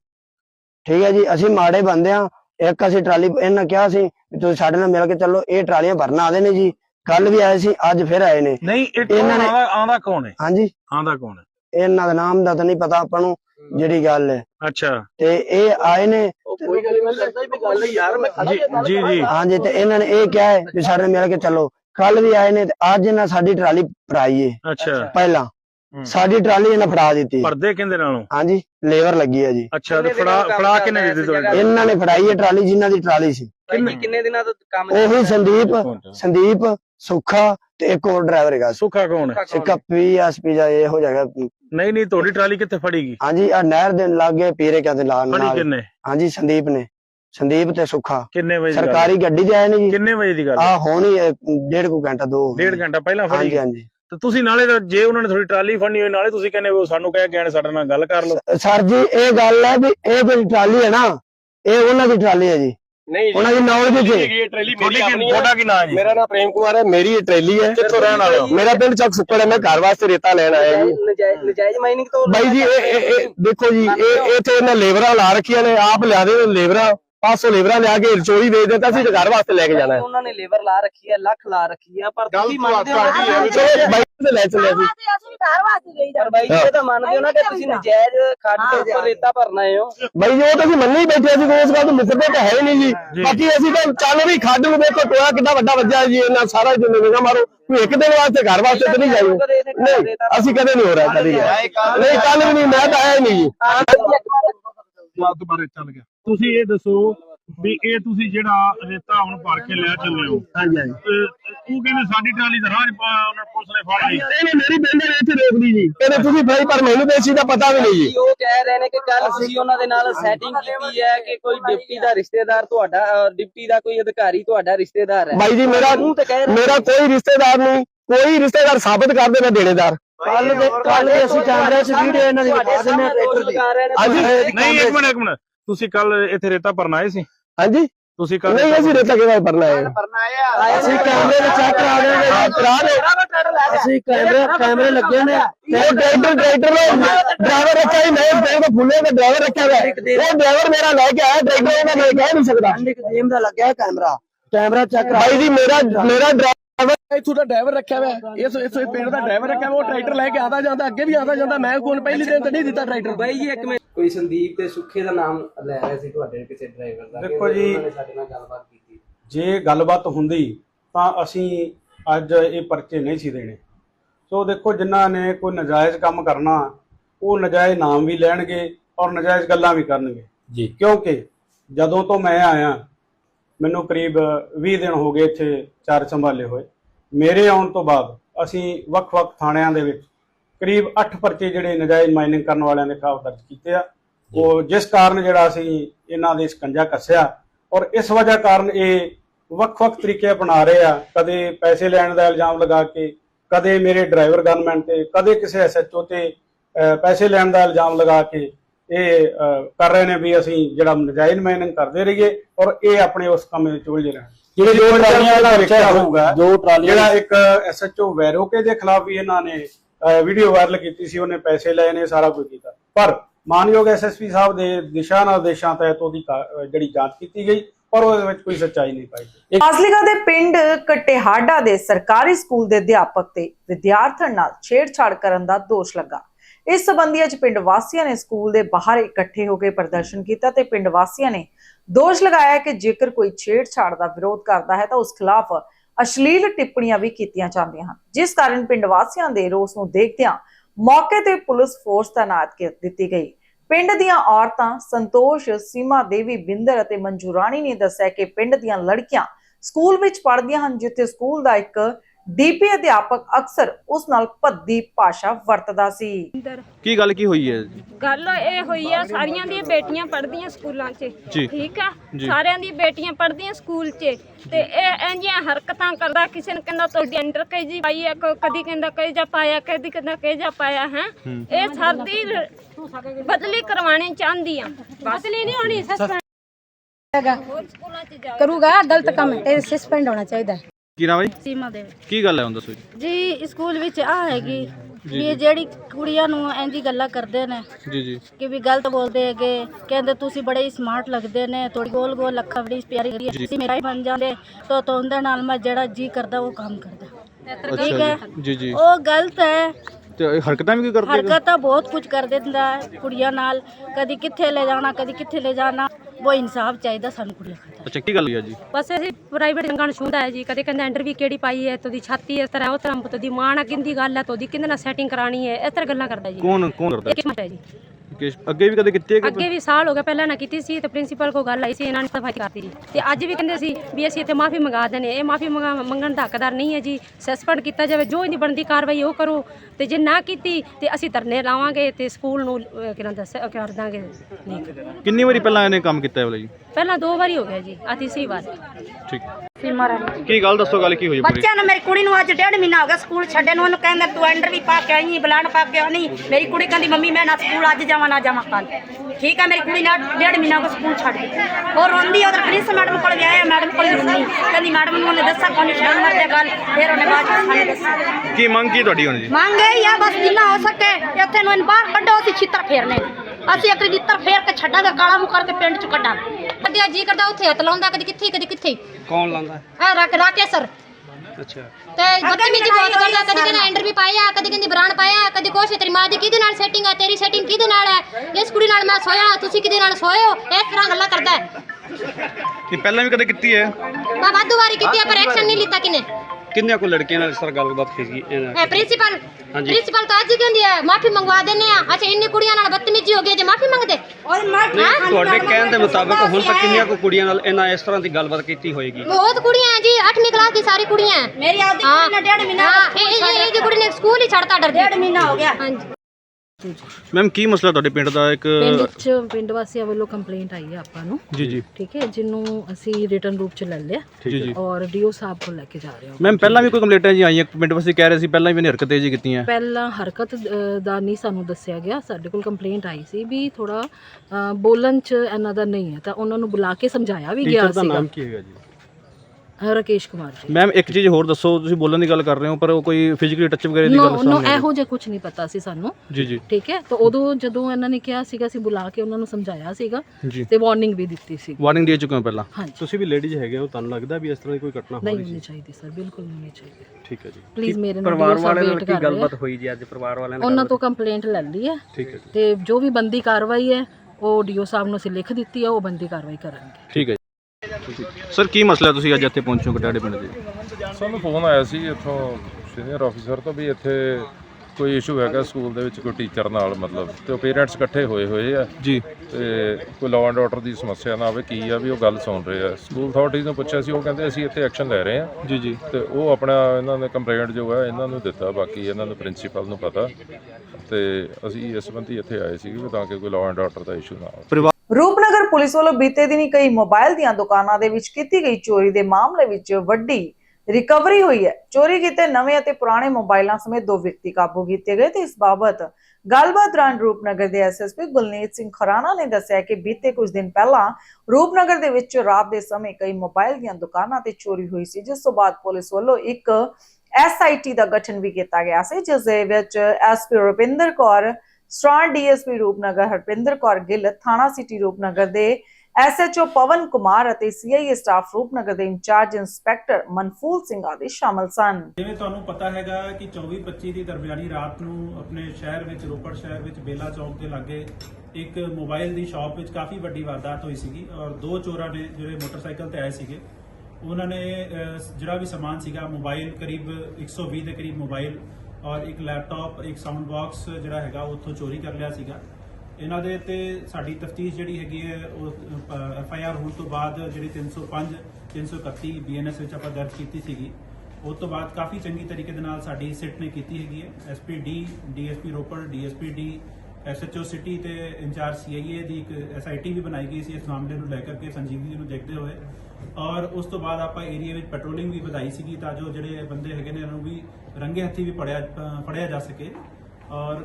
Speaker 10: ਠੀਕ ਹੈ ਜੀ ਅਸੀਂ ਮਾੜੇ ਬੰਦੇ ਆ ਇੱਕ ਅਸੀਂ ਟਰਾਲੀ ਇਹਨਾਂ ਕਿਹਾ ਸੀ ਵੀ ਤੁਸੀਂ ਸਾਡੇ ਨਾਲ ਮਿਲ ਕੇ ਚੱਲੋ ਇਹ ਟਰਾਲੀਆਂ ਭਰਨ ਆਦੇ ਨੇ ਜੀ। ਕੱਲ ਵੀ ਆਏ ਸੀ ਅੱਜ ਫਿਰ ਆਏ ਨੇ।
Speaker 3: ਨਹੀਂ ਇਹ
Speaker 10: ਇਹਨਾਂ ਨੇ-
Speaker 3: ਆਂਦਾ ਆਂਦਾ ਕੌਣ ਹੈ?
Speaker 10: ਹਾਂਜੀ।
Speaker 3: ਆਂਦਾ ਕੌਣ ਹੈ?
Speaker 10: ਇਹਨਾਂ ਦਾ ਨਾਮ ਦਾ ਤਾਂ ਨਹੀਂ ਪਤਾ ਆਪਾਂ ਨੂੰ ਜਿਹੜੀ ਗੱਲ ਹੈ।
Speaker 3: ਅੱਛਾ।
Speaker 10: ਤੇ ਇਹ ਆਏ ਨੇ
Speaker 13: ਕੋਈ ਗੱਲ ਨਹੀਂ ਕਰਦਾ ਵੀ ਗੱਲ ਯਾਰ ਮੈਂ
Speaker 3: ਜੀ ਜੀ ਜੀ।
Speaker 10: ਹਾਂਜੀ ਤੇ ਇਹਨਾਂ ਨੇ ਇਹ ਕਿਹਾ ਹੈ ਵੀ ਸਾਡੇ ਨਾਲ ਮਿਲ ਕੇ ਚੱਲੋ। ਕੱਲ ਵੀ ਆਏ ਨੇ ਤੇ ਅੱਜ ਇਹਨਾਂ ਸਾਡੀ ਟਰਾਲੀ ਫੜਾਈ ਏ
Speaker 3: ਅੱਛਾ।
Speaker 10: ਪਹਿਲਾਂ। ਸਾਡੀ ਟਰਾਲੀ ਇਹਨਾਂ ਫੜਾ ਦਿੱਤੀ।
Speaker 3: ਪਰਦੇ ਕਿੰਦੇ ਨਾਲੋਂ?
Speaker 10: ਹਾਂਜੀ ਲੇਬਰ ਲੱਗੀ ਹੈ ਜੀ।
Speaker 3: ਅੱਛਾ ਤੇ ਫੜਾ ਫੜਾ ਕਿੰਨੇ ਦਿੱਤੇ ਤੁਹਾਡੇ
Speaker 10: ਇਹਨਾਂ ਨੇ ਫੜਾਈ ਹੈ ਟਰਾਲੀ ਜਿਨ੍ਹਾਂ ਦੀ ਟਰਾਲੀ ਸੀ।
Speaker 13: ਕਿੰਨੇ ਕਿੰਨੇ ਦਿਨਾਂ ਤੋਂ ਕੰਮ
Speaker 10: ਉਹੀ ਸੰਦੀਪ ਸੰਦੀਪ ਸੁੱਖਾ ਤੇ ਇੱਕ ਹੋਰ ਡਰਾਈਵਰ ਹੈਗਾ।
Speaker 3: ਸੁੱਖਾ ਕੌਣ ਹੈ?
Speaker 10: ਸਿੱਕਾ ਪੀਐਸਪੀ ਜਾਂ ਇਹ ਹੋ ਜਾਏਗਾ
Speaker 3: ਨਹੀਂ ਨਹੀਂ ਤੁਹਾਡੀ ਟਰਾਲੀ ਕਿੱਥੇ ਫੜੀਗੀ?
Speaker 13: ਹਾਂਜੀ ਆ ਨਹਿਰ ਦੇ ਲਾਗੇ ਪੀਰੇ ਕਿਆ ਦੇ ਨਾਲ
Speaker 3: ਫੜੀ ਕਿੰਨੇ?
Speaker 13: ਹਾਂਜੀ ਸੰਦੀਪ ਨੇ। ਸੰਦੀਪ ਤੇ ਸੁੱਖਾ।
Speaker 3: ਕਿੰਨੇ ਵਜੇ ਦੀ
Speaker 13: ਸਰਕਾਰੀ ਗੱਡੀ ਆਏ ਨੇ? ਜੀ।
Speaker 3: ਕਿੰਨੇ ਵਜੇ ਦੀ ਗੱਲ?
Speaker 13: ਆ ਹੋਣੀ ਹੈ, ਡੇਢ ਕੁ ਘੰਟਾ ਦੋ।
Speaker 3: ਡੇਢ ਘੰਟਾ ਪਹਿਲਾਂ
Speaker 13: ਹਾਂਜੀ
Speaker 3: ਫੜੀ।
Speaker 13: ਹਾਂਜੀ
Speaker 3: ਤੇ ਤੁਸੀਂ ਨਾਲੇ ਜੇ ਉਹਨਾਂ ਨੇ ਤੁਹਾਡੀ ਟਰਾਲੀ ਫੜਨੀ ਹੋਈ ਨਾਲੇ ਤੁਸੀਂ ਕਹਿੰਦੇ ਉਹ ਸਾਨੂੰ ਕਹਿ ਗਏ ਸਾਡੇ ਨਾਲ ਗੱਲ ਕਰ ਲਓ।
Speaker 13: ਸਰ ਜੀ ਇਹ ਗੱਲ ਹੈ ਵੀ ਇਹ ਜਿਹੜੀ ਟਰਾਲੀ ਹੈ ਨਾ ਇਹ ਉਹਨਾਂ ਦੀ ਟਰਾਲੀ ਹੈ ਜੀ।
Speaker 5: ਨਹੀਂ
Speaker 13: ਉਹਨਾਂ ਦੀ ਨੌਲੇਜ ਚ
Speaker 5: ਇਹ ਟ੍ਰੇਲੀ
Speaker 3: ਤੁਹਾਡੀ ਕੀ ਤੁਹਾਡਾ ਕੀ ਨਾਂ ਜੀ?
Speaker 5: ਮੇਰਾ ਨਾਮ ਪ੍ਰੇਮ ਕੁਮਾਰ ਹੈ ਮੇਰੀ ਇਹ ਟ੍ਰੇਲੀ ਹੈ।
Speaker 3: ਕਿੱਥੋਂ ਰਹਿਣ ਵਾਲੇ ਹੋ?
Speaker 5: ਮੇਰਾ ਪਿੰਡ ਚੱਕ ਸੁੱਕੜ ਹੈ ਮੈਂ ਘਰ ਵਾਸਤੇ ਰੇਤਾ ਲੈਣ ਆਇਆ ਜੀ।
Speaker 13: ਨਜਾਇਜ਼ ਮਾਈਨਿੰਗ ਤੋਂ
Speaker 5: ਬਾਈ ਜੀ ਇਹ ਇਹ ਇਹ ਦੇਖੋ ਜੀ ਇਹ ਇੱਥੇ ਇਹਨਾਂ ਲੇਬਰਾਂ ਲਾ ਰੱਖੀਆਂ ਨੇ ਆਪ ਲਿਆਦੇ ਨੇ ਲੇਬਰਾਂ। 500 ਲੇਬਰਾਂ ਲਿਆ ਕੇ ਰਚੋਈ ਵੇਚ ਦਿੱਤਾ ਅਸੀਂ ਤੇ ਘਰ ਵਾਸਤੇ ਲੈ ਕੇ ਜਾਣਾ ਹੈ।
Speaker 13: ਉਹਨਾਂ ਨੇ ਲੇਬਰ ਲਾ ਰੱਖੀ ਹੈ ਲੱਖ ਲਾ ਰੱਖੀ ਹੈ ਪਰ ਤੁਸੀਂ ਮੰਨਦੇ ਹੋ
Speaker 5: ਚਲੋ ਬਾਈ ਤੇ ਲੈ ਚੱਲਿਆ ਸੀ
Speaker 13: ਪਰ ਬਾਈ ਇਹ ਤਾਂ ਮੰਨਦੇ ਹੋ ਨਾ ਕਿ ਤੁਸੀਂ ਨਜਾਇਜ਼ ਖੱਡ ਦੇ ਉੱਪਰ ਰੇਤਾ ਭਰਨਾ ਹੈ ਹੋ
Speaker 5: ਬਾਈ ਜੀ ਉਹ ਤਾਂ ਅਸੀਂ ਮੰਨੀ ਬੈਠੇ ਸੀ ਉਸ ਗੱਲ ਤੋਂ ਮੁਕਰਦੇ ਤਾਂ ਹੈ ਨਹੀਂ ਜੀ। ਬਾਕੀ ਅਸੀਂ ਤਾਂ ਚੱਲ ਵੀ ਖੱਡ ਨੂੰ ਦੇਖੋ ਟੋਆ ਕਿੰਨਾ ਵੱਡਾ ਵੱਜਾ ਜੀ ਇਹਨਾਂ ਸਾਰਾ ਜਿੰਨੇ ਨਿਗਾ ਮਾਰੋ। ਕੋਈ ਇੱਕ ਦਿਨ ਵਾਸਤੇ ਘਰ ਵਾਸਤੇ ਤਾਂ ਨਹੀਂ ਜਾਈਏ ਨਹੀਂ ਅਸੀਂ ਕਦੇ ਨਹੀਂ ਹੋ ਰਿਹਾ ਕਦੀ ਨਹੀਂ। ਕੱਲ ਵੀ ਨਹੀਂ ਮੈਂ ਤਾਂ ਆਇਆ ਹੀ ਨਹੀਂ ਜੀ।
Speaker 3: ਦੁਬਾਰੇ ਚੱਲ ਗਿਆ। ਤੁਸੀਂ ਇਹ ਦੱਸੋ ਵੀ ਇਹ ਤੁਸੀਂ ਜਿਹੜਾ ਰੇਤਾ ਹੁਣ ਭਰ ਕੇ ਲੈ ਚੱਲੇ ਹੋ।
Speaker 5: ਹਾਂਜੀ ਹਾਂਜੀ।
Speaker 3: ਤੇ ਉਹ ਕਹਿੰਦੇ ਸਾਡੀ ਟਰਾਲੀ ਦਾ ਰਾਜ ਉਹਨਾਂ ਪੁਲਿਸ ਨੇ ਫੜ ਲਈ?
Speaker 5: ਇਹਨੇ ਮੇਰੀ ਬਿੰਦਰ ਇੱਥੇ ਰੋਕ ਲਈ ਜੀ। ਕਹਿੰਦੇ ਤੁਸੀਂ ਭਾਈ ਪਰ ਮੈਨੂੰ ਤਾਂ ਇਸ ਦਾ ਪਤਾ ਵੀ ਨਹੀਂ ਜੀ।
Speaker 13: ਉਹ ਕਹਿ ਰਹੇ ਨੇ ਕਿ ਕੱਲ ਤੁਸੀਂ ਉਹਨਾਂ ਦੇ ਨਾਲ ਸੈਟਿੰਗ ਕੀਤੀ ਹੈ ਕਿ ਕੋਈ ਡਿਪਟੀ ਦਾ ਰਿਸ਼ਤੇਦਾਰ ਤੁਹਾਡਾ ਡਿਪਟੀ ਦਾ ਕੋਈ ਅਧਿਕਾਰੀ ਤੁਹਾਡਾ ਰਿਸ਼ਤੇਦਾਰ ਹੈ।
Speaker 5: ਬਾਈ ਜੀ ਮੇਰਾ
Speaker 13: ਮੂੰਹ ਤੇ ਕਹਿ ਰਹੇ
Speaker 5: ਮੇਰਾ ਕੋਈ ਰਿਸ਼ਤੇਦਾਰ ਨਹੀਂ ਕੋਈ ਰਿਸ਼ਤੇਦਾਰ ਸਾਬਤ ਕਰ ਦੇ ਮੈਂ ਦੇਣੇਦਾਰ।
Speaker 13: ਕੱਲ ਦੇ ਕੱਲ ਦੇ ਅਸੀਂ ਕੈਮਰੇ 'ਚ ਵੀਡੀਓ ਇਹਨਾਂ ਦੀ ਦਿਖਾ ਦਿੰਦੇ ਆ ਟਰੈਕਟਰ ਦੀ।
Speaker 5: ਹਾਂਜੀ।
Speaker 3: ਨਹੀਂ ਇੱਕ ਮਿੰਟ ਇੱਕ ਮਿੰਟ। ਤੁਸੀਂ ਕੱਲ ਇੱਥੇ ਰੇਤਾ ਭਰਨ ਆਏ ਸੀ?
Speaker 5: ਹਾਂਜੀ।
Speaker 3: ਤੁਸੀਂ ਕੱਲ
Speaker 5: ਨਹੀਂ ਅਸੀਂ ਰੇਤਾ ਕਿਵੇਂ ਭਰਨਾ ਹੈ?
Speaker 13: ਅਸੀਂ ਕੈਮਰੇ ਵਿੱਚ ਚੈੱਕ ਕਰਾ ਦੇਣਗੇ
Speaker 5: ਕਰਾ ਦੇ।
Speaker 13: ਅਸੀਂ ਕੈਮਰੇ ਕੈਮਰੇ ਲੱਗੇ ਨੇ।
Speaker 5: ਉਹ ਡਰਾਈਵਰ ਡਰਾਈਵਰ ਨੇ ਡਰਾਈਵਰ ਰੱਖਿਆ ਹੀ ਮੈਂ ਮੇਰੇ ਕੋਲ ਫੁੱਲੇ ਦਾ ਡਰਾਈਵਰ ਰੱਖਿਆ ਹੋਇਆ ਹੈ। ਉਹ ਡਰਾਈਵਰ ਮੇਰਾ ਲੈ ਕੇ ਆਇਆ ਡਰਾਈਵਰ ਉਹਦਾ ਲੈ ਕੇ ਆ ਨਹੀਂ ਸਕਦਾ।
Speaker 13: ਗੇਮ ਦਾ ਲੱਗਿਆ ਹੈ ਕੈਮਰਾ। ਕੈਮਰਾ ਚੈੱਕ
Speaker 5: ਭਾਈ ਜੀ ਮੇਰਾ ਮੇਰਾ ਡਰਾਈਵਰ
Speaker 14: ਇੱਥੋਂ ਦਾ ਡਰਾਈਵਰ ਰੱਖਿਆ ਹੋਇਆ ਇਸ ਇਸ ਪਿੰਡ ਦਾ ਡਰਾਈਵਰ ਰੱਖਿਆ ਹੋਇਆ ਉਹ ਟਰੈਕਟਰ ਲੈ ਕੇ ਆਦਾ ਜਾਂਦਾ ਅੱਗੇ ਵੀ ਆਦਾ ਜਾਂਦਾ ਮੈਂ ਕੋਲ ਪਹਿਲੀ ਦਿਨ ਤੇ ਨਹੀਂ ਦਿੱਤਾ ਟਰੈਕਟਰ।
Speaker 13: ਬਾਈ ਜੀ ਇੱਕ ਮਿੰਟ। ਕੋਈ ਸੰਦੀਪ ਤੇ ਸੁੱਖੇ ਦਾ ਨਾਮ ਲੈ ਰਿਹਾ ਸੀ ਤੁਹਾਡੇ ਕਿਸੇ ਡਰਾਈਵਰ ਦਾ
Speaker 15: ਦੇਖੋ ਜੀ,
Speaker 13: ਉਹਨਾਂ ਨੇ ਸਾਡੇ ਨਾਲ ਗੱਲਬਾਤ ਕੀਤੀ।
Speaker 15: ਜੇ ਗੱਲਬਾਤ ਹੁੰਦੀ ਤਾਂ ਅਸੀਂ ਅੱਜ ਇਹ ਪਰਚੇ ਨਹੀਂ ਸੀ ਦੇਣੇ। ਸੋ ਦੇਖੋ ਜਿਨ੍ਹਾਂ ਨੇ ਕੋਈ ਨਜਾਇਜ਼ ਕੰਮ ਕਰਨਾ ਉਹ ਨਜਾਇਜ਼ ਨਾਮ ਵੀ ਲੈਣਗੇ ਔਰ ਨਜਾਇਜ਼ ਗੱਲਾਂ ਵੀ ਕਰਨਗੇ।
Speaker 3: ਜੀ।
Speaker 15: ਕਿਉਂਕਿ ਜਦੋਂ ਤੋਂ ਮੈਂ ਆਇਆ ਮੈਨੂੰ ਕਰੀਬ 20 ਦਿਨ ਹੋ ਗਏ ਇੱਥੇ ਚਾਰ ਸੰਭਾਲੇ ਹੋਏ। ਮੇਰੇ ਆਉਣ ਤੋਂ ਬਾਅਦ ਅਸੀਂ ਵੱਖ-ਵੱਖ ਥਾਣਿਆਂ ਦੇ ਵਿੱਚ ਕਰੀਬ 8 ਪਰਚੇ ਜਿਹੜੇ ਨਜਾਇਜ਼ ਮਾਈਨਿੰਗ ਕਰਨ ਵਾਲਿਆਂ ਦੇ ਖਿਲਾਫ ਦਰਜ ਕੀਤੇ ਆ। ਉਹ ਜਿਸ ਕਾਰਨ ਜਿਹੜਾ ਅਸੀਂ ਇਹਨਾਂ ਦੇ ਸਕੰਜਾ ਕੱਸਿਆ ਔਰ ਇਸ ਵਜ੍ਹਾ ਕਾਰਨ ਇਹ ਵੱਖ-ਵੱਖ ਤਰੀਕੇ ਅਪਣਾ ਰਹੇ ਆ। ਕਦੇ ਪੈਸੇ ਲੈਣ ਦਾ ਇਲਜ਼ਾਮ ਲਗਾ ਕੇ ਕਦੇ ਮੇਰੇ ਡਰਾਈਵਰ ਗਨਮੈਨ ਤੇ ਕਦੇ ਕਿਸੇ ਐਸਐਚਓ ਤੇ ਪੈਸੇ ਲੈਣ ਦਾ ਇਲਜ਼ਾਮ ਲਗਾ ਕੇ ਇਹ ਕਰ ਰਹੇ ਨੇ ਵੀ ਅਸੀਂ ਜਿਹੜਾ ਨਜਾਇਜ਼ ਮਾਈਨਿੰਗ ਕਰਦੇ ਰਹੀਏ ਔਰ ਇਹ ਆਪਣੇ ਉਸ ਕੰਮ ਵਿੱਚ ਉਲਝੇ ਰਹਿਣ।
Speaker 3: ਜਿਹੜੇ ਦੋ ਟਰਾਲੀਆਂ ਦਾ
Speaker 15: ਵੇਖਿਆ ਹੋਊਗਾ
Speaker 3: ਦੋ ਟਰਾਲੀਆਂ
Speaker 15: ਜਿਹੜਾ ਇੱਕ ਐਸਐਚਓ ਵੈਰੋਕੇ ਦੇ ਖਿਲਾਫ ਵੀ ਇਹਨਾਂ ਨੇ ਵੀਡੀਓ ਵਾਇਰਲ ਕੀਤੀ ਸੀ ਉਹਨੇ ਪੈਸੇ ਲਏ ਨੇ ਸਾਰਾ ਕੁਝ ਕੀਤਾ। ਪਰ ਮਾਨਯੋਗ ਐਸਐਸਪੀ ਸਾਹਿਬ ਦੇ ਦਿਸ਼ਾ ਨਿਰਦੇਸ਼ਾਂ ਤਹਿਤ ਉਹਦੀ ਜਿਹੜੀ ਜਾਂਚ ਕੀਤੀ ਗਈ ਪਰ ਉਹਦੇ ਵਿੱਚ ਕੋਈ ਸੱਚਾਈ ਨਹੀਂ ਪਾਈ ਗਈ।
Speaker 1: ਫਾਜ਼ਿਲਕਾ ਦੇ ਪਿੰਡ ਕਟਿਹਾਡਾ ਦੇ ਸਰਕਾਰੀ ਸਕੂਲ ਦੇ ਅਧਿਆਪਕ ਤੇ ਵਿਦਿਆਰਥਣ ਨਾਲ ਛੇੜਛਾੜ ਕਰਨ ਦਾ ਦੋਸ਼ ਲੱਗਾ। ਇਸ ਸਬੰਧੀ ਅੱਜ ਪਿੰਡ ਵਾਸੀਆਂ ਨੇ ਸਕੂਲ ਦੇ ਬਾਹਰ ਇਕੱਠੇ ਹੋ ਕੇ ਪ੍ਰਦਰਸ਼ਨ ਕੀਤਾ ਤੇ ਪਿੰਡ ਵਾਸੀਆਂ ਨੇ ਦੋਸ਼ ਲਗਾਇਆ ਕਿ ਜੇਕਰ ਕੋਈ ਛੇੜਛਾੜ ਦਾ ਵਿਰੋਧ ਕਰਦਾ ਹੈ ਤਾਂ ਉਸ ਖਿਲਾਫ ਅਸ਼ਲੀਲ ਟਿੱਪਣੀਆਂ ਵੀ ਕੀਤੀਆਂ ਜਾਂਦੀਆਂ ਹਨ। ਜਿਸ ਕਾਰਨ ਪਿੰਡ ਵਾਸੀਆਂ ਦੇ ਰੋਸ ਨੂੰ ਦੇਖਦਿਆਂ ਮੌਕੇ ਤੇ ਪੁਲਿਸ ਫੋਰਸ ਤਾਇਨਾਤ ਕਰ ਦਿੱਤੀ ਗਈ। ਪਿੰਡ ਦੀਆਂ ਔਰਤਾਂ ਸੰਤੋਸ਼, ਸੀਮਾ ਦੇਵੀ, ਬਿੰਦਰ ਅਤੇ ਮੰਜੂ ਰਾਣੀ ਨੇ ਦੱਸਿਆ ਕਿ ਪਿੰਡ ਦੀਆਂ ਲੜਕੀਆਂ ਸਕੂਲ ਵਿੱਚ ਪੜ੍ਹਦੀਆਂ ਹਨ, ਜਿੱਥੇ ਸਕੂਲ ਦਾ ਇੱਕ ਡੀਪੀ ਅਧਿਆਪਕ ਅਕਸਰ ਉਸ ਨਾਲ ਭੱਦੀ ਭਾਸ਼ਾ ਵਰਤਦਾ ਸੀ।
Speaker 3: ਕੀ ਗੱਲ ਕੀ ਹੋਈ ਹੈ
Speaker 16: ਗੱਲ ਇਹ ਹੋਈ ਆ ਸਾਰੀਆਂ ਦੀਆਂ ਬੇਟੀਆਂ ਪੜ੍ਹਦੀਆਂ ਸਕੂਲਾਂ 'ਚ
Speaker 3: ਜੀ।
Speaker 16: ਠੀਕ ਆ? ਸਾਰਿਆਂ ਦੀ ਬੇਟੀਆਂ ਪੜ੍ਹਦੀਆਂ ਸਕੂਲ 'ਚ ਤੇ ਇਹ ਇੰਜੀਆਂ ਹਰਕਤਾਂ ਕਰਦਾ ਕਿਸੇ ਨੂੰ ਕਹਿੰਦਾ ਤੁਹਾਡੀ ਅੰਡਰ ਕੇਜੀ ਪਾਈ ਹੈ ਕ- ਕਦੀ ਕਹਿੰਦਾ ਕੇਜਾ ਪਾਇਆ ਕਦੀ ਕਹਿੰਦਾ ਕੇਜਾ ਪਾਇਆ ਹੈ? ਇਹ ਸਰਦੀ ਬਦਲੀ ਕਰਵਾਣੀ ਚਾਹੁੰਦੀ ਆ। ਬਦਲੀ ਨਹੀਂ ਹੋਣੀ ਸਸਪੈਂਡ ਹੋਰ ਸਕੂਲਾਂ 'ਚ ਜਾ
Speaker 17: ਕਰੂਗਾ ਗਲਤ ਕੰਮ ਹੈ। ਸਸਪੈਂਡ ਹੋਣਾ ਚਾਹੀਦਾ ਹੈ।
Speaker 3: ਕੀ ਨਾਮ ਹੈ
Speaker 17: ਸੀਮਾ ਦੇ
Speaker 3: ਕੀ ਗੱਲ ਹੈ ਹੁਣ ਦੱਸੋ
Speaker 17: ਜੀ। ਸਕੂਲ ਵਿੱਚ ਆ ਹੈਗੀ। ਵੀ ਇਹ ਜਿਹੜੀ ਕੁੜੀਆਂ ਨੂੰ ਇੰਜੀ ਗੱਲਾਂ ਕਰਦੇ ਨੇ
Speaker 3: ਜੀ ਜੀ।
Speaker 17: ਕਿ ਵੀ ਗਲਤ ਬੋਲਦੇ ਹੈਗੇ ਕਹਿੰਦੇ ਤੁਸੀਂ ਬੜੇ ਸਮਾਰਟ ਲੱਗਦੇ ਨੇ ਥੋੜੀ ਗੋਲ ਗੋਲ ਅੱਖਾਂ ਬੜੀ ਪਿਆਰੀ ਕਰੀ ਤੁਸੀਂ ਮੇਰਾ ਹੀ ਬਣ ਜਾਂਦੇ ਤਾਂ ਤੋਂ ਉਹਦੇ ਨਾਲ ਮੈਂ ਜਿਹੜਾ ਜੀ ਕਰਦਾ ਉਹ ਕੰਮ ਕਰਦਾ। ਠੀਕ ਹੈ?
Speaker 3: ਜੀ ਜੀ।
Speaker 17: ਉਹ ਗਲਤ ਹੈ।
Speaker 3: ਤੇ ਹਰਕਤਾਂ ਵੀ ਕੀ ਕਰਦੇ
Speaker 17: ਹਰਕਤਾਂ ਬਹੁਤ ਕੁਝ ਕਰ ਦਿੰਦਾ ਹੈ ਕੁੜੀਆਂ ਨਾਲ। ਕਦੀ ਕਿੱਥੇ ਲੈ ਜਾਣਾ ਕਦੀ ਕਿੱਥੇ ਲੈ ਜਾਣਾ ਉਹ ਇਨਸਾਫ ਚਾਹੀਦਾ ਸਾਨੂੰ ਕੁੜੀਆਂ ਖਾਤਰ।
Speaker 3: ਅੱਛਾ ਕੀ ਗੱਲ ਹੋਈ ਹੈ ਜੀ
Speaker 16: ਬਸ ਅਸੀਂ ਪ੍ਰਾਈਵੇਟ ਜੰਗਾਂ ਨੂੰ ਛੂੰਦਾ ਹੈ ਜੀ ਕਦੇ ਕਹਿੰਦਾ ਵੀ ਕਿਹੜੀ ਪਾਈ ਹੈ ਤੋਦੀ ਛਾਤੀ ਇਸ ਤਰ੍ਹਾਂ ਉਸ ਤਰ੍ਹਾਂ ਤੋਦੀ ਮਾਂ ਨਾਲ ਕਿੰਦੀ ਗੱਲ ਹੈ ਤੋਦੀ ਕਿੰਦੇ ਨਾਲ ਸੈਟਿੰਗ ਕਰਾਣੀ ਹੈ ਇਸ ਤਰ੍ਹਾਂ ਗੱਲਾਂ ਕਰਦਾ ਜੀ।
Speaker 3: ਕੌਣ ਕੌਣ ਕਰਦਾ?
Speaker 16: ਹੈ ਜੀ।
Speaker 3: ਅੱਗੇ ਵੀ ਕਦੇ ਕੀਤੀ ਹੈ
Speaker 16: ਅੱਗੇ ਵੀ ਸਾਲ ਹੋ ਗਿਆ ਪਹਿਲਾਂ ਨਾ ਕੀਤੀ ਸੀ ਤੇ ਪ੍ਰਿੰਸੀਪਲ ਕੋ ਗੱਲ ਆਈ ਸੀ ਇਹਨਾਂ ਨੇ ਸਫ਼ਾਈ ਕਰਤੀ ਜੀ। ਤੇ ਅੱਜ ਵੀ ਕਹਿੰਦੇ ਸੀ ਵੀ ਅਸੀਂ ਇੱਥੇ ਮਾਫੀ ਮੰਗਾ ਦਨੇ ਇਹ ਮਾਫੀ ਮੰਗਣ ਦਾ ਹੱਕਦਾਰ ਨਹੀਂ ਹੈ ਜੀ। ਸਸਪੈਂਡ ਕੀਤਾ ਜਾਵੇ ਜੋ ਇਹਦੀ ਬਣਦੀ ਕਾਰਵਾਈ ਉਹ ਕਰੋ। ਤੇ ਜੇ ਨਾ ਕੀਤੀ ਤੇ ਅਸੀਂ ਧਰਨੇ ਲਾਵਾਂਗੇ ਤੇ ਸਕੂਲ ਨੂੰ ਕਿਹਨਾਂ ਦੱਸ ਕਰ ਦਾਂਗੇ।
Speaker 3: ਕਿੰਨੀ ਵਾਰੀ ਪਹਿਲਾਂ ਇਹਨੇ ਕੰਮ ਕੀਤਾ ਹੈ ਵਾਲਾ ਜੀ
Speaker 16: ਪਹਿਲਾਂ ਦੋ ਵਾਰੀ ਹੋ ਗਿਆ ਜੀ ਆ ਤੀਸਰੀ ਵਾਰ।
Speaker 3: ਠੀਕ।
Speaker 9: ਸੀਮਾ ਰਾਣੀ
Speaker 3: ਕੀ ਗੱਲ ਦੱਸੋ ਗੱਲ ਕੀ ਹੋਈ ਪੂਰੀ?
Speaker 9: ਬੱਚਿਆਂ ਨੂੰ ਮੇਰੀ ਕੁੜੀ ਨੂੰ ਅੱਜ ਡੇਢ ਮਹੀਨਾ ਹੋ ਗਿਆ ਸਕੂਲ ਛੱਡੇ ਨੂੰ। ਉਹਨੂੰ ਕਹਿੰਦਾ ਤੂੰ ਅੰਡਰ ਵੀ ਪਾ ਕੇ ਆਈ ਬਲਾਨ ਪਾ ਕੇ ਆਣੀ ਮੇਰੀ ਕੁੜੀ ਕਹਿੰਦੀ ਮੰਮੀ ਮੈਂ ਨਾ ਸਕੂਲ ਅੱਜ ਜਾਵਾਂ। ਨਾ ਜਾਵਾਂ ਕੱਲ ਠੀਕ ਆ ਮੇਰੀ ਕੁੜੀ ਨੇ ਡੇਢ ਮਹੀਨਾ ਹੋ ਗਿਆ ਸਕੂਲ ਛੱਡ ਦਿੱਤੀ ਉਹ ਰੋਂਦੀ ਉਧਰ ਪ੍ਰਿੰਸ ਮੈਡਮ ਕੋਲ ਵੀ ਆਇਆ ਮੈਡਮ ਕੋਲ ਰੋਂਦੀ। ਕਹਿੰਦੀ ਮੈਡਮ ਨੂੰ ਉਹਨੇ ਦੱਸਿਆ ਕੋਈ ਸ਼ਰਮ ਮਰਦੇ ਗੱਲ? ਫਿਰ ਉਹਨੇ ਬਾਅਦ ਵਿੱਚ ਸਾਨੂੰ ਦੱਸਿਆ।
Speaker 3: ਕੀ ਮੰਗ ਕੀ ਤੁਹਾਡੀ ਹੁਣ ਜੀ?
Speaker 9: ਮੰਗੇ ਆ ਬਸ ਜਿੰਨਾ ਹੋ ਸਕੇ ਇੱਥੇ ਨੂੰ ਇਹਨੂੰ ਬਾਹਰ ਕੱਢੋ ਅਸੀਂ ਛਿੱਤਰ ਫੇਰਨੇ ਅਸੀਂ ਇੱਕ ਛਿੱਤਰ ਫੇਰ ਕੇ ਛੱਡਾਂਗੇ ਕਾਲਾ ਮੂੰਹ ਕਰਕੇ ਪਿੰਡ ਚ ਕੱਢਾਂਗੇ।
Speaker 16: ਅੱਧਿਆ ਜੀ ਕਰਦਾ ਉੱਥੇ ਹੱਥ ਲਾਉਂਦਾ ਕਦੀ ਕਿੱਥੇ ਕਦੀ ਕਿੱਥੇ।
Speaker 18: ਕੌਣ ਲਾਂਦਾ
Speaker 16: ਆ ਰੱਖ ਰਾਕੇ ਸਰ
Speaker 18: ਅੱਛਾ।
Speaker 16: ਤੇ ਬਦਤਮੀਜ਼ੀ ਬਹੁਤ ਕਰਦਾ ਕਦੀ ਕਹਿੰਦਾ ਐਂਡਰ ਵੀ ਪਾਇਆ ਕਦੀ ਕਹਿੰਦੀ ਬਰਾਨ ਪਾਇਆ ਕਦੀ ਕੁਛ ਤੇਰੀ ਮਾਂ ਦੀ ਕਿਹਦੇ ਨਾਲ ਸੈਟਿੰਗ ਆ ਤੇਰੀ ਸੈਟਿੰਗ ਕਿਹਦੇ ਨਾਲ ਹੈ ਇਸ ਕੁੜੀ ਨਾਲ ਮੈਂ ਸੋਇਆ ਤੁਸੀਂ ਕਿਹਦੇ ਨਾਲ ਸੋਏ ਹੋ ਇਸ ਤਰ੍ਹਾਂ ਗੱਲਾਂ ਕਰਦਾ ਹੈ।
Speaker 3: ਇਹ ਪਹਿਲਾਂ ਵੀ ਕਦੇ ਕੀਤੀ ਹੈ?
Speaker 16: ਮੈਂ ਵਾਧੂ ਵਾਰੀ ਕੀਤੀ ਹੈ, ਪਰ ਐਕਸ਼ਨ ਨਹੀਂ ਲਿੱਤਾ ਕਿਨੇ?
Speaker 18: ਕਿੰਨੇ ਕੋ ਲੜਕੀਆਂ ਨਾਲ ਇਸ ਤਰ੍ਹਾਂ ਗੱਲਬਾਤ ਕੀਤੀ
Speaker 16: ਹੈ ਪ੍ਰਿੰਸੀਪਲ ਪ੍ਰਿੰਸੀਪਲ ਤਾਂ ਅੱਜ ਹੀ ਕਹਿੰਦੀ ਹੈ ਮਾਫੀ ਮੰਗਵਾ ਦਿੰਨੇ ਆ ਅੱਛਾ ਇੰਨੀ ਕੁੜੀਆਂ ਨਾਲ ਬਦਤਮੀਜ਼ੀ ਹੋ ਗਈ ਜੇ ਮਾਫੀ ਮੰਗਦੇ।
Speaker 9: ਔਰ ਮਾਂ
Speaker 18: ਤੁਹਾਡੇ ਕਹਿਣ ਦੇ ਮੁਤਾਬਕ ਹੁਣ ਤੱਕ ਕਿੰਨੀਆਂ ਕੋ ਕੁੜੀਆਂ ਨਾਲ ਇਹਨਾਂ ਇਸ ਤਰ੍ਹਾਂ ਦੀ ਗੱਲਬਾਤ ਕੀਤੀ ਹੋਏਗੀ?
Speaker 16: ਬਹੁਤ ਕੁੜੀਆਂ ਹੈ ਜੀ 8ਵੀਂ ਕਲਾਸ ਦੀ ਸਾਰੀ ਕੁੜੀਆਂ। ਹੈ
Speaker 9: ਮੇਰੀ ਆਪਦੀ ਕੁੜੀ ਨੇ ਡੇਢ ਮਹੀਨਾ
Speaker 16: ਹਾਂ, ਇਹ ਇਹ- ਕੁੜੀ ਨੇ ਸਕੂਲ ਹੀ ਛੱਡਤਾ ਡਰਦੀ
Speaker 9: ਡੇਢ ਮਹੀਨਾ ਹੋ ਗਿਆ।
Speaker 16: ਹਾਂਜੀ।
Speaker 3: ਮੈਮ ਕੀ ਮਸਲਾ ਤੁਹਾਡੇ ਪਿੰਡ ਦਾ ਇੱਕ
Speaker 19: ਪਿੰਡ ਵਿੱਚ ਪਿੰਡ ਵਾਸੀਆਂ ਵੱਲੋਂ ਕੰਪਲੇਂਟ ਆਈ ਹੈ ਆਪਾਂ ਨੂੰ।
Speaker 3: ਜੀ ਜੀ।
Speaker 19: ਠੀਕ ਹੈ ਜਿਹਨੂੰ ਅਸੀਂ ਰਿਟਰਨ ਰੂਪ ਚ ਲੈ ਲਿਆ ਔਰ ਡੀਓ ਸਾਹਿਬ ਕੋਲ ਲੈ ਕੇ ਜਾ ਰਹੇ ਹਾਂ।
Speaker 3: ਮੈਮ ਪਹਿਲਾਂ ਵੀ ਕੋਈ ਕੰਪਲੇਂਟਾਂ ਜੀ ਆਈਆਂ? ਪਿੰਡ ਵਾਸੀ ਕਹਿ ਰਹੇ ਸੀ ਪਹਿਲਾਂ ਵੀ ਹਰਕਤਾਂ ਜੀ ਕੀਤੀਆਂ।
Speaker 19: ਪਹਿਲਾਂ ਹਰਕਤ ਦਾ ਨਹੀਂ ਸਾਨੂੰ ਦੱਸਿਆ ਗਿਆ। ਸਾਡੇ ਕੋਲ ਕੰਪਲੇਂਟ ਆਈ ਸੀ ਵੀ ਥੋੜਾ ਬੋਲਣ ਚ ਇਹਨਾਂ ਦਾ ਨਹੀਂ ਹੈ। ਤਾਂ ਉਹਨਾਂ ਨੂੰ ਬੁਲਾ ਕੇ ਸਮਝਾਇਆ ਵੀ ਗਿਆ ਸੀਗਾ।
Speaker 3: ਕੀ ਹੈਗਾ ਜੀ?
Speaker 19: ਰਾਕੇਸ਼ ਕੁਮਾਰ ਜੀ।
Speaker 3: ਮੈਮ ਇੱਕ ਚੀਜ਼ ਹੋਰ ਦੱਸੋ ਤੁਸੀਂ ਬੋਲਣ ਦੀ ਗੱਲ ਕਰ ਰਹੇ ਹੋ ਪਰ ਉਹ ਕੋਈ ਫਿਜ਼ੀਕਲੀ ਟੱਚ ਵਗੈਰਾ ਦੀ
Speaker 19: ਨੋ
Speaker 3: ਗੱਲ
Speaker 19: ਨੋ
Speaker 3: ਸਾਹਮਣੇ ਆਈ।
Speaker 19: ਇਹੋ ਜਿਹਾ ਕੁਝ ਨਹੀਂ ਪਤਾ ਸੀ ਸਾਨੂੰ।
Speaker 3: ਜੀ ਜੀ।
Speaker 19: ਠੀਕ ਹੈ? ਤਾਂ ਉਦੋਂ ਜਦੋਂ ਇਹਨਾਂ ਨੇ ਕਿਹਾ ਸੀਗਾ ਅਸੀਂ ਬੁਲਾ ਕੇ ਉਹਨਾਂ ਨੂੰ ਸਮਝਾਇਆ ਸੀਗਾ
Speaker 3: ਜੀ।
Speaker 19: ਤੇ ਵਾਰਨਿੰਗ ਵੀ ਦਿੱਤੀ ਸੀ।
Speaker 3: ਵਾਰਨਿੰਗ ਦੇ ਚੁੱਕੇ ਹਾਂ ਪਹਿਲਾਂ?
Speaker 19: ਹਾਂਜੀ।
Speaker 3: ਤੁਸੀਂ ਵੀ ਲੇਡੀਜ਼ ਹੈਗੇ ਹੋ ਤੁਹਾਨੂੰ ਲੱਗਦਾ ਵੀ ਇਸ ਤਰ੍ਹਾਂ ਦੀ ਕੋਈ ਘਟਨਾ
Speaker 19: ਨਹੀਂ ਹੋਣੀ ਚਾਹੀਦੀ ਸਰ ਬਿਲਕੁਲ ਨਹੀਂ ਹੋਣੀ ਚਾਹੀਦੀ।
Speaker 3: ਠੀਕ ਹੈ ਜੀ।
Speaker 19: ਪਲੀਜ਼ ਮੇਰੇ ਨਾਲ ਪਰਿਵਾਰ ਵਾਲੇ ਨਾਲ ਕੀ ਗੱਲਬਾਤ
Speaker 18: ਹੋਈ ਜੀ ਅੱਜ ਪਰਿਵਾਰ ਵਾਲਿਆਂ
Speaker 19: ਉਹਨਾਂ ਤੋਂ ਕੰਪਲੇਂਟ ਲੈ ਲਈ ਹੈ।
Speaker 3: ਠੀਕ ਹੈ ਜੀ।
Speaker 19: ਤੇ ਜੋ ਵੀ ਬੰਦੀ ਕਾਰਵਾਈ ਹੈ ਉਹ ਡੀਓ ਸਾਹਿਬ ਨੂੰ ਅਸੀਂ ਲਿਖ ਦਿੱਤੀ ਹੈ ਉਹ ਬੰਦੀ ਕਾਰਵਾਈ ਕਰਾਂਗੇ।
Speaker 3: ਠੀਕ ਹੈ ਸਰ ਕੀ ਮਸਲਾ ਤੁਸੀਂ ਅੱਜ ਇੱਥੇ ਪਹੁੰਚੋ ਕਟਾੜੇ ਪਿੰਡ ਦੇ?
Speaker 13: ਸਾਨੂੰ ਫੋਨ ਆਇਆ ਸੀ ਇੱਥੋਂ ਸੀਨੀਅਰ ਆਫੀਸਰ ਤੋਂ ਵੀ ਇੱਥੇ ਕੋਈ ਇਸ਼ੂ ਹੈਗਾ ਸਕੂਲ ਦੇ ਵਿੱਚ ਕੋਈ ਟੀਚਰ ਨਾਲ ਮਤਲਬ ਤੇ ਪੇਰੈਂਟਸ ਇਕੱਠੇ ਹੋਏ ਹੋਏ ਆ।
Speaker 3: ਜੀ।
Speaker 13: ਤੇ ਕੋਈ ਲਾਅ ਐਂਡ ਆਰਡਰ ਦੀ ਸਮੱਸਿਆ ਨਾ ਆਵੇ ਕੀ ਆ ਵੀ ਉਹ ਗੱਲ ਸੁਣ ਰਹੇ ਆ। ਸਕੂਲ ਅਥਾਰਟੀਜ਼ ਨੂੰ ਪੁੱਛਿਆ ਸੀ ਉਹ ਕਹਿੰਦੇ ਅਸੀਂ ਇੱਥੇ ਐਕਸ਼ਨ ਲੈ ਰਹੇ ਆ।
Speaker 3: ਜੀ ਜੀ।
Speaker 13: ਤੇ ਉਹ ਆਪਣਾ ਇਹਨਾਂ ਨੇ ਕੰਪਲੇਂਟ ਜੋ ਹੈ ਇਹਨਾਂ ਨੂੰ ਦਿੱਤਾ ਬਾਕੀ ਇਹਨਾਂ ਨੂੰ ਪ੍ਰਿੰਸੀਪਲ ਨੂੰ ਪਤਾ। ਤੇ ਅਸੀਂ ਇਸ ਸੰਬੰਧੀ ਇੱਥੇ ਆਏ ਸੀ ਤਾਂ ਕਿ ਕੋਈ ਲਾਅ ਐਂਡ ਆਰਡਰ ਦਾ ਇਸ਼ੂ ਨਾ ਆਵੇ।
Speaker 1: ਰੂਪਨਗਰ ਪੁਲਿਸ ਵੱਲੋਂ ਬੀਤੇ ਦਿਨੀ ਕਈ ਮੋਬਾਈਲ ਦੀਆਂ ਦੁਕਾਨਾਂ ਦੇ ਵਿੱਚ ਕੀਤੀ ਗਈ ਚੋਰੀ ਦੇ ਮਾਮਲੇ ਵਿੱਚ ਵੱਡੀ ਰਿਕਵਰੀ ਹੋਈ ਹੈ। ਚੋਰੀ ਕੀਤੇ ਨਵੇਂ ਅਤੇ ਪੁਰਾਣੇ ਮੋਬਾਈਲਾਂ ਸਮੇਤ ਦੋ ਵਿਅਕਤੀ ਕਾਬੂ ਕੀਤੇ ਗਏ ਤੇ ਇਸ ਬਾਬਤ ਗੱਲਬਾਤ ਦੌਰਾਨ ਰੂਪਨਗਰ ਦੇ ਐਸਐਸਪੀ ਗੁਲਨੀਤ ਸਿੰਘ ਖਰਾਣਾ ਨੇ ਦੱਸਿਆ ਕਿ ਬੀਤੇ ਕੁਝ ਦਿਨ ਪਹਿਲਾਂ ਰੂਪਨਗਰ ਦੇ ਵਿੱਚ ਰਾਤ ਦੇ ਸਮੇਂ ਕਈ ਮੋਬਾਈਲ ਦੀਆਂ ਦੁਕਾਨਾਂ ਤੇ ਚੋਰੀ ਹੋਈ ਸੀ, ਜਿਸ ਤੋਂ ਬਾਅਦ ਪੁਲਿਸ ਵੱਲੋਂ ਇੱਕ ਐਸਆਈਟੀ ਦਾ ਗਠਨ ਵੀ ਕੀਤਾ ਗਿਆ ਸੀ, ਜਿਸ ਦੇ ਵਿੱਚ SP Rupinder Kaur star DSP Rupnagar Harpinder Kaur Gill ਥਾਣਾ ਸਿਟੀ ਰੂਪਨਗਰ ਦੇ ਐਸਐਚਓ ਪਵਨ ਕੁਮਾਰ ਅਤੇ ਸੀਆਈਏ ਸਟਾਫ ਰੂਪਨਗਰ ਦੇ ਇੰਚਾਰਜ ਇੰਸਪੈਕਟਰ ਮਨਫੂਲ ਸਿੰਘ ਆਦਿ ਸ਼ਾਮਲ ਸਨ।
Speaker 20: ਜਿਵੇਂ ਤੁਹਾਨੂੰ ਪਤਾ ਹੈਗਾ ਕਿ 24-25 ਦੀ ਦਰਮਿਆਨੀ ਰਾਤ ਨੂੰ ਆਪਣੇ ਸ਼ਹਿਰ ਵਿੱਚ, ਰੋਪੜ ਸ਼ਹਿਰ ਵਿੱਚ ਬੇਲਾ ਚੌਂਕ ਦੇ ਲਾਗੇ ਇੱਕ ਮੋਬਾਈਲ ਦੀ ਸ਼ਾਪ ਵਿੱਚ ਕਾਫੀ ਵੱਡੀ ਵਾਰਦਾਤ ਹੋਈ ਸੀਗੀ ਔਰ ਦੋ ਚੋਰਾਂ ਨੇ ਜਿਹੜੇ ਮੋਟਰਸਾਈਕਲ ਤੇ ਆਏ ਸੀਗੇ, ਉਹਨਾਂ ਨੇ ਜਿਹੜਾ ਵੀ ਸਮਾਨ ਸੀਗਾ, ਮੋਬਾਈਲ ਕਰੀਬ 120 ਦੇ ਕਰੀਬ ਮੋਬਾਈਲ ਔਰ ਇੱਕ ਲੈਪਟਾਪ ਇੱਕ ਸਾਊਂਡ ਬਾਕਸ ਜਿਹੜਾ ਹੈਗਾ, ਉਹ ਉੱਥੋਂ ਚੋਰੀ ਕਰ ਲਿਆ ਸੀਗਾ। ਇਹਨਾਂ ਦੇ ਤੇ ਸਾਡੀ ਤਫਤੀਸ਼ ਜਿਹੜੀ ਹੈਗੀ ਹੈ, ਉਹ ਐਫ ਆਈ ਆਰ ਹੋਣ ਤੋਂ ਬਾਅਦ ਜਿਹੜੀ 305 331 ਬੀਐਨਐਸ ਵਿੱਚ ਆਪਾਂ ਦਰਜ ਕੀਤੀ ਸੀਗੀ। ਉਸ ਤੋਂ ਬਾਅਦ ਕਾਫੀ ਚੰਗੀ ਤਰੀਕੇ ਦੇ ਨਾਲ ਸਾਡੀ ਸਿੱਟ ਨੇ ਕੀਤੀ ਹੈਗੀ ਹੈ। SP D DSP Ropar DSP D SHO city ਤੇ ਇੰਚਾਰਜ ਸੀਆਈਏ ਦੀ ਇੱਕ ਐਸਆਈਟੀ ਵੀ ਬਣਾਈ ਗਈ ਸੀ, ਇਸ ਮਾਮਲੇ ਨੂੰ ਲੈ ਕਰਕੇ ਸੰਜੀਵਨੀ ਨੂੰ ਦੇਖਦੇ ਹੋਏ। ਔਰ ਉਸ ਤੋਂ ਬਾਅਦ ਆਪਾਂ ਏਰੀਆ ਵਿੱਚ ਪੈਟਰੋਲਿੰਗ ਵੀ ਵਧਾਈ ਸੀਗੀ ਤਾਂ ਜੋ ਜਿਹੜੇ ਬੰਦੇ ਹੈਗੇ ਨੇ ਇਹਨਾਂ ਨੂੰ ਵੀ ਰੰਗੇ ਹੱਥੀ ਵੀ ਪੜਿਆ ਫੜਿਆ ਜਾ ਸਕੇ। ਔਰ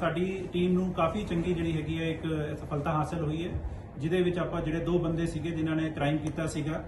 Speaker 20: ਸਾਡੀ ਟੀਮ ਨੂੰ ਕਾਫੀ ਚੰਗੀ ਜਿਹੜੀ ਹੈਗੀ ਹੈ ਇੱਕ ਸਫਲਤਾ ਹਾਸਲ ਹੋਈ ਹੈ, ਜਿਹਦੇ ਵਿੱਚ ਆਪਾਂ ਜਿਹੜੇ ਦੋ ਬੰਦੇ ਸੀਗੇ, ਜਿਨ੍ਹਾਂ ਨੇ ਕ੍ਰਾਈਮ ਕੀਤਾ ਸੀਗਾ,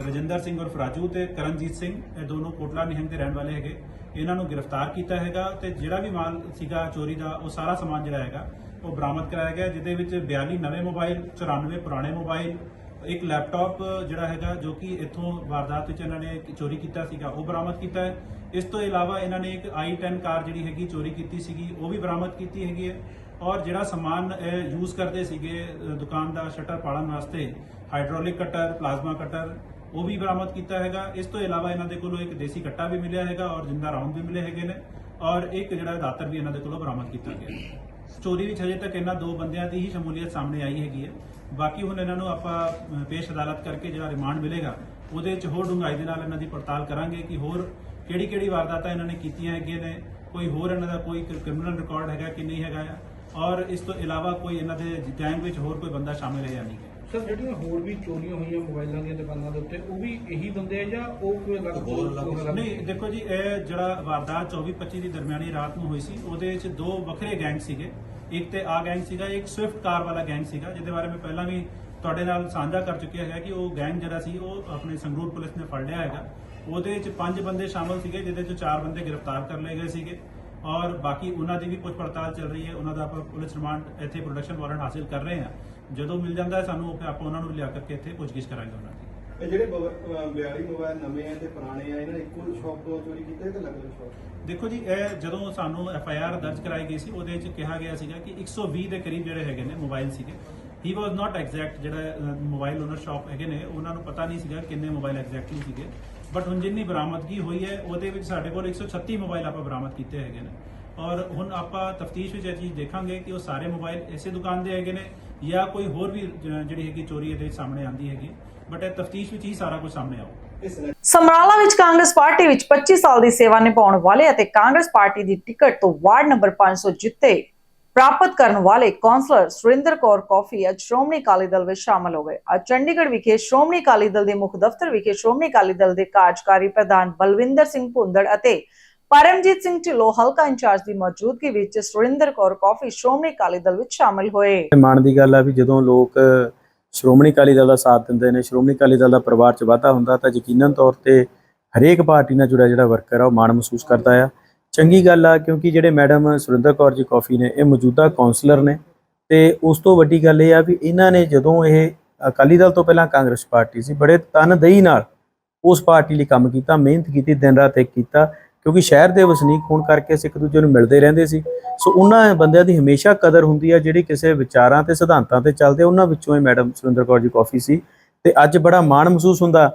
Speaker 20: ਰਜਿੰਦਰ ਸਿੰਘ ਔਰ ਫਰਾਜੂ ਤੇ ਕਰਨਜੀਤ ਸਿੰਘ, ਇਹ ਦੋਨੋਂ ਕੋਟਲਾ ਨਿਹੰਗ ਦੇ ਰਹਿਣ ਵਾਲੇ ਹੈਗੇ। ਇਹਨਾਂ ਨੂੰ ਗ੍ਰਿਫਤਾਰ ਕੀਤਾ ਹੈਗਾ ਤੇ ਜਿਹੜਾ ਵੀ ਮਾਲ ਸੀਗਾ ਚੋਰੀ ਦਾ, ਉਹ ਸਾਰਾ ਸਮਾਨ ਜਿਹੜਾ ਹੈਗਾ, ਉਹ ਬਰਾਮਦ ਕਰਾਇਆ ਗਿਆ, ਜਿਹਦੇ ਵਿੱਚ 42 ਨਵੇਂ ਮੋਬਾਈਲ 94 ਪੁਰਾਣੇ ਮੋਬਾਈਲ, ਇੱਕ ਲੈਪਟਾਪ ਜਿਹੜਾ ਹੈਗਾ ਜੋ ਕਿ ਇੱਥੋਂ ਵਾਰਦਾਤ ਵਿੱਚ ਇਹਨਾਂ ਨੇ ਚੋਰੀ ਕੀਤਾ ਸੀਗਾ, ਉਹ ਬਰਾਮਦ ਕੀਤਾ ਹੈ। ਇਸ ਤੋਂ ਇਲਾਵਾ ਇਹਨਾਂ ਨੇ ਇੱਕ i10 ਕਾਰ ਜਿਹੜੀ ਹੈਗੀ ਚੋਰੀ ਕੀਤੀ ਸੀਗੀ, ਉਹ ਵੀ ਬਰਾਮਦ ਕੀਤੀ ਹੈਗੀ ਹੈ। ਔਰ ਜਿਹੜਾ ਸਮਾਨ ਯੂਜ਼ ਕਰਦੇ ਸੀਗੇ ਦੁਕਾਨ ਦਾ ਸ਼ਟਰ ਪਾੜਨ ਵਾਸਤੇ, ਹਾਈਡ੍ਰੋਲਿਕ ਕਟਰ, ਪਲਾਜ਼ਮਾ ਕਟਰ ਉਹ ਵੀ ਬਰਾਮਦ ਕੀਤਾ ਹੈਗਾ। ਇਸ ਤੋਂ ਇਲਾਵਾ ਇਹਨਾਂ ਦੇ ਕੋਲੋਂ ਇੱਕ ਦੇਸੀ ਕੱਟਾ ਵੀ ਮਿਲਿਆ ਹੈਗਾ ਔਰ ਜਿੰਦਾ ਰਾਉਂਡ ਵੀ ਮਿਲੇ ਹੈਗੇ ਨੇ ਔਰ ਇੱਕ ਜਿਹੜਾ ਦਾਤਰ ਵੀ ਇਹਨਾਂ ਦੇ ਕੋਲੋਂ ਬਰਾਮਦ ਕੀਤਾ ਗਿਆ ਹੈ। ਚੋਰੀ ਵਿੱਚ ਹਜੇ ਤੱਕ ਇਹਨਾਂ ਦੋ ਬੰਦਿਆਂ ਦੀ ਹੀ ਸ਼ਮੂਲੀਅਤ ਸਾਹਮਣੇ ਆਈ ਹੈਗੀ ਹੈ। ਬਾਕੀ ਹੁਣ ਇਹਨਾਂ ਨੂੰ ਆਪਾਂ ਪੇਸ਼ ਅਦਾਲਤ ਕਰਕੇ ਜਿਹੜਾ ਰਿਮਾਂਡ ਮਿਲੇਗਾ, ਉਹਦੇ ਵਿੱਚ ਹੋਰ ਡੂੰਘਾਈ ਦੇ ਨਾਲ ਇਹਨਾਂ ਦੀ ਪੜਤਾਲ ਕਰਾਂਗੇ ਕਿ ਹੋਰ ਕਿਹੜੀ ਕਿਹੜੀ ਵਾਰਦਾਤਾਂ ਇਹਨਾਂ ਨੇ ਕੀਤੀਆਂ ਹੈਗੀਆਂ ਨੇ, ਕੋਈ ਹੋਰ ਇਹਨਾਂ ਦਾ ਕੋਈ ਕ੍ਰਿਮੀਨਲ ਰਿਕਾਰਡ ਹੈਗਾ ਕਿ ਨਹੀਂ ਹੈਗਾ ਆ। ਔਰ ਇਸ ਤੋਂ ਇਲਾਵਾ ਕੋਈ ਇਹਨਾਂ ਦੇ ਗੈਂਗ ਵਿੱਚ ਹੋਰ ਕੋਈ ਬੰਦਾ ਸ਼ਾਮਿਲ ਹੈ ਜਾਂ ਨਹੀਂ ਹੈ।
Speaker 21: ਸਰ ਜਿਹੜੀਆਂ ਹੋਰ ਵੀ ਚੋਰੀਆਂ ਹੋਈਆਂ ਮੋਬਾਈਲਾਂ ਦੀਆਂ ਦੁਕਾਨਾਂ ਦੇ ਉੱਤੇ ਉਹ ਵੀ ਇਹੀ ਬੰਦੇ ਆ ਜਾਂ ਉਹ ਕੋਈ ਅਲੱਗ ਹੋਰ
Speaker 20: ਨਹੀਂ ਦੇਖੋ ਜੀ ਇਹ ਜਿਹੜਾ ਵਾਰਦਾਤ 24 25 ਦੀ ਦਰਮਿਆਨੀ ਰਾਤ ਨੂੰ ਹੋਈ ਸੀ ਉਹਦੇ ਵਿੱਚ ਦੋ ਵੱਖਰੇ ਗੈਂਗ ਸੀਗੇ। ਇੱਕ ਤੇ ਆ ਗੈਂਗ ਸੀਗਾ ਇੱਕ ਸਵਿਫਟ ਕਾਰ ਵਾਲਾ ਗੈਂਗ ਸੀਗਾ ਜਿਹਦੇ ਬਾਰੇ ਮੈਂ ਪਹਿਲਾਂ ਵੀ ਤੁਹਾਡੇ ਨਾਲ ਸਾਂਝਾ ਕਰ ਚੁੱਕਿਆ ਹੈਗਾ ਕਿ ਉਹ ਗੈਂਗ ਜਿਹੜਾ ਸੀ ਉਹ ਆਪਣੇ ਸੰਗਰੂਰ ਪੁਲਿਸ ਨੇ ਫੜ ਲਿਆ ਹੈਗਾ। ਉਹਦੇ ਵਿੱਚ ਪੰਜ ਬੰਦੇ ਸ਼ਾਮਲ ਸੀਗੇ ਜਿਹਦੇ ਚ ਚਾਰ ਬੰਦੇ ਗ੍ਰਿਫਤਾਰ ਕਰ ਲਏ ਗਏ ਸੀਗੇ। ਔਰ ਬਾਕੀ ਉਹਨਾਂ ਦੀ ਵੀ ਪੁੱਛ ਪੜਤਾਲ ਚੱਲ ਰਹੀ ਹੈ ਉਹਨਾਂ ਦਾ ਆਪਾਂ ਪੁਲਿਸ ਰਿਮਾਂਡ ਇੱਥੇ ਪ੍ਰੋਡਕਸ਼ਨ ਵਾਰੰਟ ਹਾਸਿਲ ਕਰ ਰਹੇ ਹਾਂ। ਜਦੋਂ ਮਿਲ ਜਾਂਦਾ ਹੈ ਸਾਨੂੰ ਆਪਾਂ ਉਹਨਾਂ ਨੂੰ ਲਿਆ ਕਰਕੇ ਇੱਥੇ ਪੁੱਛਗਿੱਛ ਕਰਾਂਗੇ ਉਹਨਾਂ ਦੀ।
Speaker 2: ਇਹ ਜਿਹੜੇ 42 ਮੋਬਾਈਲ ਨਵੇਂ ਆ ਤੇ ਪੁਰਾਣੇ ਆ ਇਹਨਾਂ ਨੇ ਇੱਕੋ ਸ਼ਾਪ ਤੋਂ ਚੋਰੀ ਕੀਤੇ ਤੇ ਅਲੱਗ-ਅਲੱਗ ਸ਼ਾਪ
Speaker 20: ਦੇਖੋ ਜੀ ਇਹ ਜਦੋਂ ਸਾਨੂੰ ਐਫ ਆਈ ਆਰ ਦਰਜ ਕਰਾਈ ਗਈ ਸੀ ਉਹਦੇ ਵਿੱਚ ਕਿਹਾ ਗਿਆ ਸੀਗਾ ਕਿ 120 ਦੇ ਕਰੀਬ ਜਿਹੜੇ ਹੈਗੇ ਨੇ ਮੋਬਾਈਲ ਸੀਗੇ। ਹੀ ਵਾਸ ਨਾਟ ਐਗਜ਼ੈਕਟ ਜਿਹੜਾ ਮੋਬਾਈਲ ਓਨਰ ਸ਼ਾਪ ਹੈਗੇ ਨੇ ਉਹਨਾਂ ਨੂੰ ਪਤਾ ਨਹੀਂ ਸੀਗਾ ਕਿੰਨੇ ਮੋਬਾਈਲ ਐਗਜ਼ੈਕਟਲੀ ਸੀਗੇ। ਬਟ ਹੁਣ ਜਿੰਨੀ ਬਰਾਮਦਗੀ ਹੋਈ ਹੈ ਉਹਦੇ ਵਿੱਚ ਸਾਡੇ ਕੋਲ 136 ਮੋਬਾਈਲ ਆਪਾਂ ਬਰਾਮਦ ਕੀਤੇ ਹੈਗੇ ਨੇ। ਔਰ ਹੁਣ ਆਪਾਂ ਤਫਤੀਸ਼ ਵਿੱਚ ਇਹ ਚੀਜ਼ ਦੇਖਾਂਗੇ ਕਿ ਉਹ ਸਾਰੇ ਮੋਬਾਈਲ ਇਸੇ ਦੁਕਾਨ ਦੇ ਹੈਗੇ ਨੇ ਜਾਂ ਕੋਈ ਹੋਰ ਵੀ ਜ- ਜਿਹੜੀ ਹੈਗੀ ਚੋਰੀ ਇਹਦੇ ਵਿੱਚ ਸਾਹਮਣੇ ਆਂਦੀ ਹੈਗੀ। ਬਟ ਇਹ ਤਫਤੀਸ਼ ਵਿੱਚ ਹੀ ਸਾਰਾ ਕੁਝ ਸਾਹਮਣੇ ਆਊ
Speaker 1: ਸਮਰਾਲਾ ਵਿੱਚ ਕਾਂਗਰਸ ਪਾਰਟੀ ਵਿੱਚ 25 ਸਾਲ ਦੀ ਸੇਵਾ ਨਿਭਾਉਣ ਵਾਲੇ ਅਤੇ ਕਾਂਗਰਸ ਪਾਰਟੀ ਦੀ ਟਿਕਟ ਤੋਂ ਵਾਰਡ ਨੰਬਰ 500 ਜਿੱਤੇ ਪ੍ਰਾਪਤ ਕਰਨ ਵਾਲੇ ਕੌਂਸਲਰ ਸੁਰਿੰਦਰ ਕੌਰ ਕੌਫੀ ਅੱਜ ਸ਼੍ਰੋਮਣੀ ਅਕਾਲੀ ਦਲ ਵਿੱਚ ਸ਼ਾਮਲ ਹੋ ਗਏ। ਅੱਜ ਚੰਡੀਗੜ੍ਹ ਵਿਖੇ ਸ਼੍ਰੋਮਣੀ ਅਕਾਲੀ ਦਲ ਦੇ ਮੁੱਖ ਦਫ਼ਤਰ ਵਿਖੇ ਸ਼੍ਰੋਮਣੀ ਅਕਾਲੀ ਦਲ ਦੇ ਕਾਰਜਕਾਰੀ ਪ੍ਰਧਾਨ ਬਲਵਿੰਦਰ ਸਿੰਘ ਭੁੰਦੜ ਅਤੇ ਪਰਮਜੀਤ ਸਿੰਘ ਢਿੱਲੋਂ ਹਲਕਾ ਇੰਚਾਰਜ ਦੀ ਮੌਜੂਦਗੀ ਵਿੱਚ ਸੁਰਿੰਦਰ ਕੌਰ ਕੌਫੀ, ਸ਼੍ਰੋਮਣੀ ਅਕਾਲੀ ਦਲ ਵਿੱਚ ਸ਼ਾਮਲ ਹੋਏ।
Speaker 22: ਮਾਣ ਦੀ ਗੱਲ ਆ ਵੀ ਜਦੋਂ ਲੋਕ ਸ਼੍ਰੋਮਣੀ ਅਕਾਲੀ ਦਲ ਦਾ ਸਾਥ ਦਿੰਦੇ ਨੇ, ਸ਼੍ਰੋਮਣੀ ਅਕਾਲੀ ਦਲ ਦਾ ਪਰਿਵਾਰ 'ਚ ਵਾਧਾ ਹੁੰਦਾ, ਤਾਂ ਯਕੀਨਨ ਤੌਰ ਤੇ ਹਰੇਕ ਪਾਰਟੀ ਨਾਲ ਜੁੜਿਆ ਜਿਹੜਾ ਵਰਕਰ ਆ, ਉਹ ਮਾਣ ਮਹਿਸੂਸ ਕਰਦਾ ਆ। ਚੰਗੀ ਗੱਲ ਆ, ਕਿਉਂਕਿ ਜਿਹੜੇ ਮੈਡਮ ਸੁਰਿੰਦਰ ਕੌਰ ਜੀ ਕਾਫੀ ਨੇ, ਇਹ ਮੌਜੂਦਾ ਕਾਉਂਸਲਰ ਨੇ, ਤੇ ਉਸ ਤੋਂ ਵੱਡੀ ਗੱਲ ਇਹ ਆ ਵੀ ਇਹਨਾਂ ਨੇ ਜਦੋਂ ਇਹ ਅਕਾਲੀ ਦਲ ਤੋਂ ਪਹਿਲਾਂ ਕਾਂਗਰਸ ਪਾਰਟੀ ਸੀ, ਬੜੇ ਤਨਦੇਹੀ ਨਾਲ ਉਸ ਪਾਰਟੀ ਲਈ ਕੰਮ ਕੀਤਾ, ਮਿਹਨਤ ਕੀਤੀ, ਦਿਨ ਰਾਤ ਇੱਕ ਕੀਤਾ ਕਿਉਂਕਿ ਸ਼ਹਿਰ ਦੇ ਵਸਨੀਕ ਹੋਣ ਕਰਕੇ ਅਸੀਂ ਇੱਕ ਦੂਜੇ ਨੂੰ ਮਿਲਦੇ ਰਹਿੰਦੇ ਸੀ। ਸੋ ਉਹਨਾਂ ਬੰਦਿਆਂ ਦੀ ਹਮੇਸ਼ਾ ਕਦਰ ਹੁੰਦੀ ਆ, ਜਿਹੜੀ ਕਿਸੇ ਵਿਚਾਰਾਂ ਤੇ ਸਿਧਾਂਤਾਂ ਤੇ ਚੱਲਦੇ ਉਹਨਾਂ ਵਿੱਚੋਂ ਇਹ ਮੈਡਮ ਸੁਰਿੰਦਰ ਕੌਰ ਜੀ ਕਾਫੀ ਸੀ। ਤੇ ਅੱਜ ਬੜਾ ਮਾਣ ਮਹਿਸੂਸ ਹੁੰਦਾ,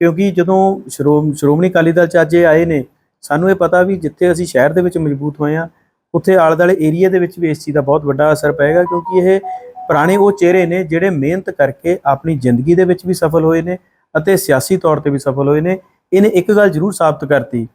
Speaker 22: ਕਿਉਂਕਿ ਜਦੋਂ ਸ਼੍ਰੋਮ- ਸ਼੍ਰੋਮਣੀ ਅਕਾਲੀ ਦਲ ਚ ਅੱਜ ਇਹ ਆਏ ਨੇ, ਸਾਨੂੰ ਇਹ ਪਤਾ ਵੀ ਜਿੱਥੇ ਅਸੀਂ ਸ਼ਹਿਰ ਦੇ ਵਿੱਚ ਮਜ਼ਬੂਤ ਹੋਏ ਆ, ਉੱਥੇ ਆਲੇ ਦੁਆਲੇ ਏਰੀਆ ਦੇ ਵਿੱਚ ਵੀ ਇਸ ਚੀਜ਼ ਦਾ ਬਹੁਤ ਵੱਡਾ ਅਸਰ ਪਏਗਾ, ਕਿਉਂਕਿ ਇਹ ਪੁਰਾਣੇ ਉਹ ਚਿਹਰੇ ਨੇ ਜਿਹੜੇ ਮਿਹਨਤ ਕਰਕੇ ਆਪਣੀ ਜ਼ਿੰਦਗੀ ਦੇ ਵਿੱਚ ਵੀ ਸਫਲ ਹੋਏ ਨੇ ਅਤੇ ਸਿਆਸੀ ਤੌਰ ਤੇ ਵੀ ਸਫਲ ਹੋਏ ਨੇ। ਇਹਨੇ ਇੱਕ ਗੱਲ ਜ਼ਰੂਰ ਸਾਬਤ ਕਰਤੀ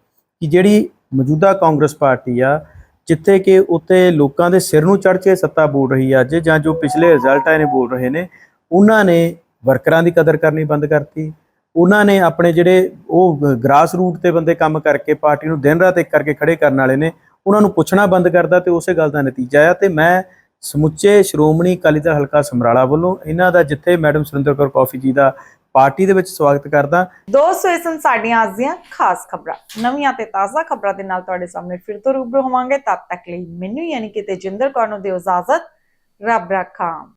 Speaker 22: ਕਿ ਜਿਹੜੀ ਮੌਜੂਦਾ ਕਾਂਗਰਸ ਪਾਰਟੀ ਆ, ਜਿੱਥੇ ਕਿ ਉੱਤੇ ਲੋਕਾਂ ਦੇ ਸਿਰ ਨੂੰ ਚੜ੍ਹ ਕੇ ਸੱਤਾ ਬੋਲ ਰਹੀ ਆ ਅੱਜ, ਜਾਂ ਜੋ ਪਿਛਲੇ ਰਿਜ਼ਲਟ ਆਏ ਨੇ ਬੋਲ ਰਹੇ ਨੇ, ਉਹਨਾਂ ਨੇ ਵਰਕਰਾਂ ਦੀ ਕਦਰ ਕਰਨੀ ਬੰਦ ਕਰਤੀ। ਉਹਨਾਂ ਨੇ ਆਪਣੇ ਜਿਹੜੇ ਉਹ ਗ੍ਰਾਸ ਰੂਟ ਤੇ ਬੰਦੇ ਕੰਮ ਕਰਕੇ ਪਾਰਟੀ ਨੂੰ ਦਿਨ ਰਾਤ ਇੱਕ ਕਰਕੇ ਖੜੇ ਕਰਨ ਵਾਲੇ ਨੇ, ਉਹਨਾਂ ਨੂੰ ਪੁੱਛਣਾ ਬੰਦ ਕਰਦਾ ਤੇ ਉਸੇ ਗੱਲ ਦਾ ਨਤੀਜਾ ਆ ਤੇ ਮੈਂ ਸਮੁੱਚੇ ਸ਼੍ਰੋਮਣੀ ਅਕਾਲੀ ਦਲ ਹਲਕਾ ਸਮਰਾਲਾ ਵੱਲੋਂ ਇਹਨਾਂ ਦਾ ਜਿੱਥੇ ਮੈਡਮ ਸੁਰਿੰਦਰ ਕੌਰ ਕਾਫੀ ਜੀ ਦਾ ਪਾਰਟੀ ਦੇ ਵਿੱਚ ਸਵਾਗਤ ਕਰਦਾ।
Speaker 1: ਦੋਸਤੋ ਇਸ ਸਨ ਸਾਡੀਆਂ ਅੱਜ ਦੀਆਂ ਖਾਸ ਖਬਰਾਂ। ਨਵੀਆਂ ਤੇ ਤਾਜ਼ਾ ਖਬਰਾਂ ਦੇ ਨਾਲ ਤੁਹਾਡੇ ਸਾਹਮਣੇ ਫਿਰ ਤੋਂ ਰੂਬਰੂ ਹੋਵਾਂਗੇ। ਤਦ ਤੱਕ ਲਈ ਮੈਨੂੰ ਯਾਨੀ ਕਿ ਤੇਜਿੰਦਰ ਕੌਰ ਨੂੰ ਦਿਓ ਇਜਾਜ਼ਤ। ਰੱਬ ਰਾਖਾ